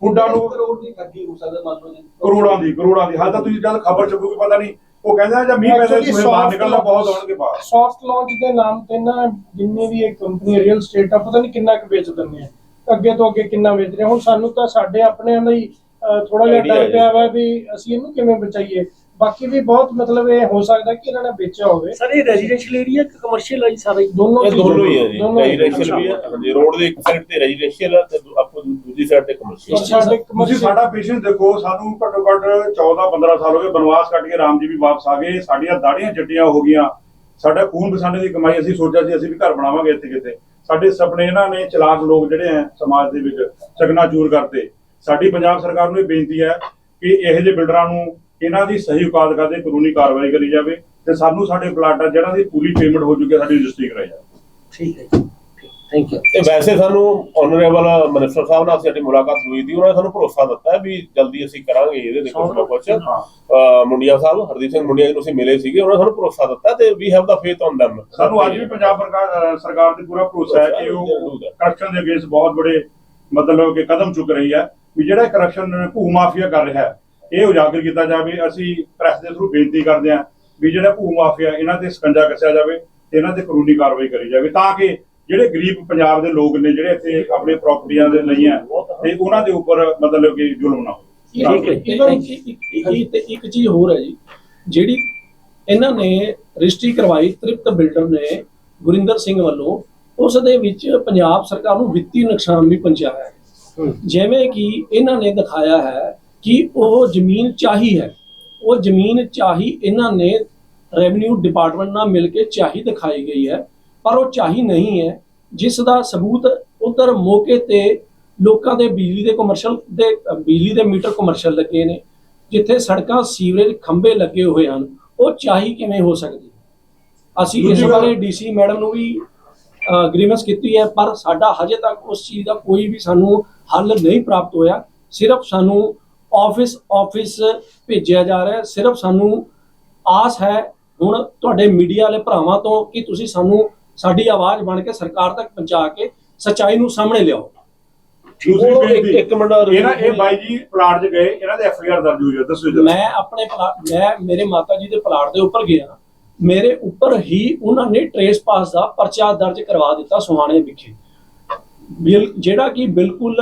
ਫੁੱਡਾਂ ਨੂੰ ਕਰੋੜ ਦੀ ਠੱਗੀ ਹੋ ਸਕਦਾ ਮੰਨ ਲਓ ਜੀ ਕਰੋੜਾਂ ਦੀ ਕਰੋੜਾਂ ਦੀ। ਹਾਲ ਤਾਂ ਤੁਸੀਂ ਜਦ ਖਬਰ ਚੱਕੋਗੇ ਪਤਾ ਨਹੀਂ ਉਹ ਕਹਿੰਦਾ ਜਾਂ ਮੀਂਹ ਪੈਸੇ Actually, ਸੂਏ ਬਾਹਰ soft ਨਿਕਲਣਾ ਬਹੁਤ ਆਉਣਗੇ ਬਾਹਰ। ਸੌਫਟ ਲਾਂਚ ਦੇ ਨਾਮ ਤੇ ਨਾ ਜਿੰਨੇ ਵੀ ਇਹ ਕੰਪਨੀ ਰੀਅਲ ਸਟੇਟ ਆ ਪਤਾ ਨਹੀਂ ਕਿੰਨਾ ਕੁ ਵੇਚ ਦਿੰਦੇ ਆ। ਅੱਗੇ ਤੋਂ ਅੱਗੇ ਕਿੰਨਾ ਵੇਚ ਰਹੇ। ਹੁਣ ਸਾਨੂੰ ਤਾਂ ਸਾਡੇ ਆਪਣਿਆਂ ਦਾ ਹੀ ਥੋੜਾ ਜਿਹਾ ਹੈ ਡਰ। ਪਿਆ ਵਾ ਵੀ ਅਸੀਂ ਇਹਨੂੰ ਕਿਵੇਂ ਬਚਾਈਏ। ਬਾਕੀ ਵੀ ਬਹੁਤ ਮਤਲਬ ਇਹ ਹੋ ਸਕਦਾ ਕਿ ਇਹਨਾਂ ਨੇ ਵੇਚਿਆ ਹੋਵੇ। ਸਰ ਇਹ ਰੈਜ਼ੀਡੈਂਸ਼ੀਅਲ ਏਰੀਆ ਕਿ ਕਮਰਸ਼ੀਅਲ ਆਈ ਸਾਰਾ ਹੀ। ਦੋਨੋਂ ਇਹ ਦੋਨੋਂ ਹੀ ਹੈ ਜੀ ਹੀ। ਰੈਜ਼ੀਡੈਂਸ਼ੀਅਲ ਵੀ ਹੈ ਰੋਡ ਦੇ ਇੱਕ ਸਾਈਡ ਤੇ ਰੈਜ਼ੀਡੈਂਸ਼ੀਅਲ ਹੈ ਤੇ ਦੂਜੀ ਸਾਈਡ ਤੇ ਕਮਰਸ਼ੀਅਲ ਸਾਡੇ ਤੁਸੀਂ ਸਾਡਾ ਪੇਸ਼ੈਂਟ ਦੇਖੋ ਸਾਨੂੰ ਘੱਟੋ ਘੱਟ 14 15 ਸਾਲ ਹੋ ਗਏ ਬਨਵਾਸ ਕੱਟ ਕੇ ਰਾਮ ਜੀ ਵੀ ਵਾਪਸ ਆ ਗਏ। ਸਾਡੀਆਂ ਦਾੜੀਆਂ ਜੱਟੀਆਂ ਹੋ ਗਈਆਂ। ਸਾਡਾ ਖੂਨ ਪਸਾਨੇ ਦੀ ਕਮਾਈ ਅਸੀਂ ਸੋਚਿਆ ਸੀ ਅਸੀਂ ਵੀ ਘਰ ਬਣਾਵਾਂਗੇ ਇੱਥੇ ਕਿਤੇ। ਸਾਡੇ ਸੁਪਨੇ ਇਹਨਾਂ ਨੇ ਚਲਾਕ ਲੋਕ ਜਿਹੜੇ ਆ ਸਮਾਜ ਦੇ ਵਿੱਚ ਚਕਨਾ ਚੂਰ ਕਰਤੇ ਸਾਡੀ ਪੰਜਾਬ ਸਰਕਾਰ ਨੂੰ ਇਹ ਬੇਨਤੀ ਹੈ ਕਿ ਇਹੋ ਜਿਹੇ ਬਿਲਡਰਾਂ ਨੂੰ ਇਹਨਾਂ ਦੀ ਸਹੀ ਔਕਾਤ ਕਰਦੇ ਕਾਨੂੰਨੀ ਕਾਰਵਾਈ ਕਰੀ ਜਾਵੇ ਤੇ ਸਾਨੂੰ ਸਾਡੇ ਪਲਾਟਾਂ ਜਿਹੜਾ ਦੀ ਪੂਰੀ ਪੇਮੈਂਟ ਹੋ ਚੁੱਕੀ ਹੈ ਸਾਡੀ ਰਜਿਸਟਰੀ ਕਰਾਈ ਜਾਵੇ। ਠੀਕ ਹੈ ਜੀ। ਥੈਂਕ ਯੂ ਤੇ ਵੈਸੇ ਸਾਨੂੰ ਆਨਰੇਬਲ ਮਿਨਿਸਟਰ ਸਾਹਿਬ ਨਾਲ ਸਾਡੀ ਮੁਲਾਕਾਤ ਹੋਈ ਸੀ ਉਹਨਾਂ ਨੇ ਸਾਨੂੰ ਭਰੋਸਾ ਦਿੱਤਾ ਵੀ ਜਲਦੀ ਅਸੀਂ ਕਰਾਂਗੇ ਇਹਦੇ ਦੇ ਕੁਝ ਨਾ ਕੁਝ ਮੁੰਡਿਆ ਸਾਹਿਬ ਹਰਦੀਪ ਸਿੰਘ ਮੁੰਡਿਆ ਜੀ ਨੂੰ ਅਸੀਂ ਮਿਲੇ ਸੀਗੇ ਉਹਨਾਂ ਨੇ ਸਾਨੂੰ ਭਰੋਸਾ ਦਿੱਤਾ ਤੇ we have the faith on them ਸਾਨੂੰ ਅੱਜ ਵੀ ਪੰਜਾਬ ਸਰਕਾਰ ਤੇ ਪੂਰਾ ਭਰੋਸਾ ਹੈ ਕਿ ਉਹ ਕਰਪਸ਼ਨ ਦੇ ਅਗੇਂਸਟ ਬਹੁਤ ਬੜੇ ਮਤਲਬ ਕਿ ਕਦਮ ਚੁੱਕ ਰਹੀ ਹੈ ਵੀ ਜਿਹੜਾ ਕਰਪਸ਼ਨ ਭੂ ਮਾਫੀਆ ਕਰ ਰਿਹਾ ਹੈ ਇਹ ਉਜਾਗਰ ਕੀਤਾ ਜਾਵੇ। ਅਸੀਂ ਪ੍ਰੈਸ ਦੇ ਥਰੂ ਬੇਨਤੀ ਕਰਦੇ ਹਾਂ ਵੀ ਜਿਹੜਾ ਭੂ ਮਾਫੀਆ ਇਹਨਾਂ ਤੇ ਸਕੰਜਾ ਕੱਸਿਆ ਜਾਵੇ ਤੇ ਇਹਨਾਂ ਤੇ ਕਾਨੂੰਨੀ ਕਾਰਵਾਈ ਕਰੀ ਜਾਵੇ ਤਾਂ ਕਿ ਜਿਹੜੇ ਗਰੀਬ ਪੰਜਾਬ ਦੇ ਲੋਕ ਨੇ ਜਿਹੜੇ ਇੱਥੇ ਆਪਣੇ ਪ੍ਰਾਪਰਟੀਆਂ ਦੇ ਲਈਆਂ ਤੇ ਉਹਨਾਂ ਦੇ ਉੱਪਰ ਮਤਲਬ ਕਿ ਜ਼ੁਲਮ ਨਾ ਠੀਕ ਹੈ Even ਇੱਕ- ਇੱਕ- ਇੱਕ- ਤੇ ਇੱਕ ਚੀਜ਼ ਹੋਰ ਹੈ ਜੀ ਜਿਹੜੀ ਇਹਨਾਂ ਨੇ ਰਜਿਸਟਰੀ ਕਰਵਾਈ ਤ੍ਰਿਪਤ ਬਿਲਡਰ ਨੇ ਗੁਰਿੰਦਰ ਸਿੰਘ ਵੱਲੋਂ ਉਸ ਦੇ ਵਿੱਚ ਪੰਜਾਬ ਸਰਕਾਰ ਨੂੰ ਵਿੱਤੀ ਨੁਕਸਾਨ ਵੀ ਪਹੁੰਚਾਇਆ ਹੈ। ਜਿਵੇਂ ਕਿ ਇਹਨਾਂ ਨੇ ਦਿਖਾਇਆ ਹੈ ਕਿ ਉਹ ਜ਼ਮੀਨ ਚਾਹੀ ਹੈ। ਉਹ ਜ਼ਮੀਨ ਚਾਹੀ ਇਹਨਾਂ ਨੇ ਰੈਵਨਿਊ ਡਿਪਾਰਟਮੈਂਟ ਨਾਲ ਮਿਲ ਕੇ ਚਾਹੀ ਦਿਖਾਈ ਗਈ ਹੈ। ਪਰ ਉਹ ਚਾਹੀ ਨਹੀਂ ਹੈ ਜਿਸ ਦਾ ਸਬੂਤ ਉਧਰ ਮੌਕੇ ਤੇ ਲੋਕਾਂ ਦੇ ਬਿਜਲੀ ਦੇ ਕਮਰਸ਼ੀਅਲ ਦੇ ਬਿਜਲੀ ਦੇ ਮੀਟਰ ਕਮਰਸ਼ੀਅਲ ਲੱਗੇ ਨੇ ਜਿੱਥੇ ਸੜਕਾਂ ਸੀਵਰੇਜ ਖੰਭੇ ਲੱਗੇ ਹੋਏ ਹਨ। ਉਹ ਚਾਹੀ ਕਿਵੇਂ ਹੋ ਸਕਦੀ ਅਸੀਂ ਇਸ ਬਾਰੇ ਡੀਸੀ ਮੈਡਮ ਨੂੰ ਵੀ ਅਗਰੀਮੈਂਟਸ ਕੀਤੀ ਹੈ ਪਰ ਸਾਡਾ ਹਜੇ ਤੱਕ ਉਸ ਚੀਜ਼ ਦਾ ਕੋਈ ਵੀ ਸਾਨੂੰ ਹੱਲ ਨਹੀਂ ਪ੍ਰਾਪਤ ਹੋਇਆ। ਸਿਰਫ ਸਾਨੂੰ ਆਫਿਸ ਆਫਿਸ ਭੇਜਿਆ ਜਾ ਰਿਹਾ ਹੈ। ਸਿਰਫ ਸਾਨੂੰ ਆਸ ਹੈ ਹੁਣ ਤੁਹਾਡੇ ਮੀਡੀਆ ਵਾਲੇ ਭਰਾਵਾਂ ਤੋਂ ਕਿ ਤੁਸੀਂ ਸਾਨੂੰ ਸਾਡੀ ਆਵਾਜ਼ ਬਣ ਕੇ ਸਰਕਾਰ ਤੱਕ ਪਹੁੰਚਾ ਕੇ ਸੱਚਾਈ ਨੂੰ ਸਾਹਮਣੇ ਲਿਆਓ। ਦੂਸਰੀ ਉਹ ਇੱਕ- ਬੇਨਤੀ ਇੱਕ ਮਿੰਟ ਇਹਨਾਂ ਇਹ ਬਾਈ ਜੀ ਪਲਾਟ 'ਚ ਗਏ ਇਹਨਾਂ ਦੇ ਐਫ ਆਈ ਆਰ ਦਰਜ ਹੋਈ ਹੈ ਦੱਸੋ ਜੀ। ਮੈਂ ਆਪਣੇ ਮੈਂ ਮੇਰੇ ਮਾਤਾ ਜੀ ਦੇ ਪਲਾਟ ਦੇ ਉੱਪਰ ਗਿਆ। ਮੇਰੇ ਉੱਪਰ ਹੀ ਉਹਨਾਂ ਨੇ ਟ੍ਰੇਸ ਪਾਸ ਦਾ ਪਰਚਾ ਦਰਜ ਕਰਵਾ ਦਿੱਤਾ ਸੁਹਾਣੇ ਵਿਖੇ। ਬਿਲ- ਜਿਹੜਾ ਕਿ ਬਿਲਕੁਲ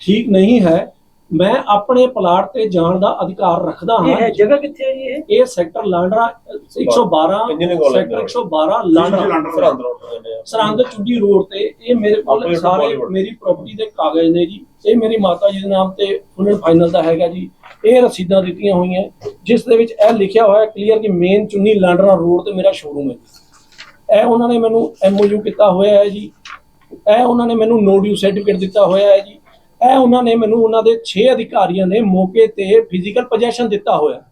ਠੀਕ ਨਹੀਂ ਹੈ ਮੈਂ ਆਪਣੇ ਪਲਾਟ ਤੇ ਜਾਣ ਦਾ ਅਧਿਕਾਰ ਰੱਖਦਾ ਇਹ ਹੈ ਹਾਂ ਜਗ੍ਹਾ ਕਿੱਥੇ ਹੈ ਜੀ ਇਹ? ਇਹ sector Landran 112 engineering college sector 112 Landran. Sirhind road ਤੇ ਜਾਂਦੇ ਆ। ਸਰਹੰਦ ਚੁੱਡੀ ਰੋਡ ਤੇ ਇਹ ਮੇਰੇ ਕੋਲ ਸਾਰੇ। ਮੇਰੀ ਪ੍ਰਾਪਰਟੀ ਦੇ ਕਾਗਜ਼ ਨੇ ਜੀ। ਇਹ ਮੇਰੀ ਮਾਤਾ ਜੀ ਦੇ ਨਾਮ ਤੇ ਫੁੱਲ ਐਂਡ ਫਾਈਨਲ ਦਾ ਹੈਗਾ ਜੀ। ਇਹ ਰਸੀਦਾਂ ਦਿੱਤੀਆਂ ਹੋਈਆਂ। ਜਿਸ ਦੇ ਵਿੱਚ ਇਹ ਲਿਖਿਆ ਹੋਇਆ ਕਲੀਅਰ ਕਿ ਮੇਨ ਚੁੰਨੀ ਲਾਂਡਰਾ ਰੋਡ ਤੇ ਮੇਰਾ ਸ਼ੋਰੂਮ ਹੈ ਜੀ। ਇਹ ਉਹਨਾਂ ਨੇ ਮੈਨੂੰ ਐਮਓਯੂ ਕੀਤਾ ਹੋਇਆ ਹੈ ਜੀ। ਇਹ ਉਹਨਾਂ ਨੇ ਮੈਨੂੰ ਨੋ ਡਿਊ ਸਰਟੀਫਿਕੇਟ ਦਿੱਤਾ ਹੋਇਆ ਹੈ ਜੀ। ਇਹ ਉਹਨਾਂ ਨੇ ਮੈਨੂੰ ਉਹਨਾਂ ਦੇ 6 ਅਧਿਕਾਰੀਆਂ ਨੇ ਮੌਕੇ ਤੇ ਫਿਜ਼ੀਕਲ ਪੋਜੈਸ਼ਨ ਦਿੱਤਾ ਹੋਇਆ।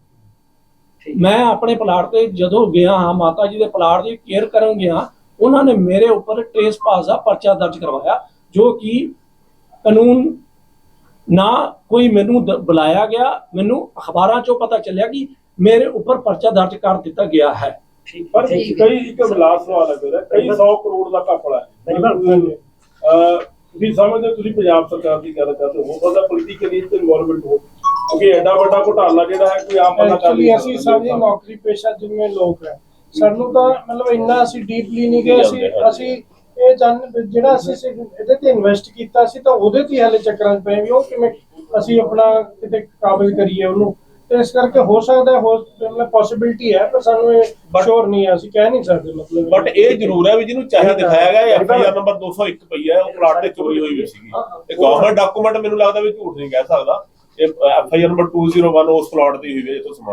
ਮੈਂ ਆਪਣੇ ਪਲਾਟ ਤੇ ਜਦੋਂ ਗਿਆ ਹਾਂ ਮਾਤਾ ਜੀ ਦੇ ਪਲਾਟ ਦੀ ਕੇਅਰ ਕਰਨ ਗਿਆ ਉਹਨਾਂ ਨੇ ਮੇਰੇ ਉੱਪਰ ਟ੍ਰੇਸ ਪਾਸ ਦਾ ਪਰਚਾ ਦਰਜ ਕਰਵਾਇਆ ਜੋ ਕਿ ਕਾਨੂੰਨ ਨਾ ਕੋਈ ਮੈਨੂੰ ਬੁਲਾਇਆ ਗਿਆ ਮੈਨੂੰ ਅਖਬਾਰਾਂ ਚੋਂ ਪਤਾ ਚੱਲਿਆ ਕਿ ਮੇਰੇ ਉੱਪਰ ਪਰਚਾ ਦਰਜ ਕਰ ਦਿੱਤਾ ਗਿਆ ਹੈ। ਪਰ। ਕਈ ਇੱਕ ਵਿਲਾਸ ਸਵਾਲ ਹੈ ਕਈ 100 ਕਰੋੜ ਦਾ ਘਪਲਾ ਹੈ। ਤੁਸੀਂ ਸਮਝਦੇ ਹੋ, ਤੁਸੀਂ ਪੰਜਾਬ ਸਰਕਾਰ ਦੀ ਗੱਲ ਕਰਦੇ ਹੋ ਹੋ ਸਕਦਾ ਪੋਲੀਟੀਕਲੀ ਤੇ ਇਨਵੋਲਵਮੈਂਟ ਹੋ ਕਿਉਂਕਿ ਐਡਾ ਵੱਡਾ ਘੁਟਾਲਾ ਜਿਹੜਾ ਹੈ ਕੋਈ ਆਮ ਬੰਦਾ ਕਰ ਨਹੀਂ ਅਸੀਂ ਸਕਦਾ। ਸਾਰੇ ਨੌਕਰੀ ਪੇਸ਼ਾ ਜਿਵੇਂ ਲੋਕ ਹੈ ਸਾਨੂੰ ਤਾਂ ਮਤਲਬ ਇੰਨਾ ਅਸੀਂ ਡੀਪਲੀ ਨਹੀਂ ਗਏ ਅਸੀਂ। ਅਸੀਂ ਇਹ ਜਾਣ ਜਿਹੜਾ ਅਸੀਂ ਇਹਦੇ ਤੇ ਇਨਵੈਸਟ ਕੀਤਾ ਸੀ ਤਾਂ ਉਹਦੇ ਤੇ ਹਾਲੇ ਚੱਕਰਾਂ ਪਏ ਵੀ ਉਹ ਕਿਵੇਂ ਅਸੀਂ ਆਪਣਾ ਕਿਤੇ ਕਾਬਿਲ ਕਰੀਏ ਉਹਨੂੰ ਤੇ ਇਸ ਕਰਕੇ ਹੋ ਸਕਦਾ ਹੈ, ਹੋ ਮਤਲਬ ਪੋਸਿਬਿਲਿਟੀ ਹੈ ਪਰ ਸਾਨੂੰ ਇਹ ਸ਼ੋਰ ਨਹੀਂ ਹੈ ਅਸੀਂ ਕਹਿ ਨਹੀਂ ਸਕਦੇ ਮਤਲਬ ਬਟ ਇਹ ਜ਼ਰੂਰ ਹੈ ਵੀ ਜਿਹਨੂੰ ਚਾਹੀ ਦਿਖਾਇਆ ਗਿਆ ਐਫ ਆਈ ਆਰ ਨੰਬਰ 201 ਪਈ ਹੈ ਉਹ ਪਲਾਟ ਤੇ ਚੋਰੀ ਹੋਈ ਹੋਈ ਸੀਗੀ। ਤੇ ਗਵਰਨਮੈਂਟ ਡਾਕੂਮੈਂਟ ਮੈਨੂੰ ਲੱਗਦਾ ਵੀ ਝੂਠ ਨਹੀਂ ਕਹਿ ਸਕਦਾ। ਇਹ ਐਫ ਆਈ ਆਰ ਨੰਬਰ 201 ਉਸ ਪਲਾਟ ਦੀ ਹੋਈ ਹੈ ਜਿੱਥੋਂ ਸਮਾਨ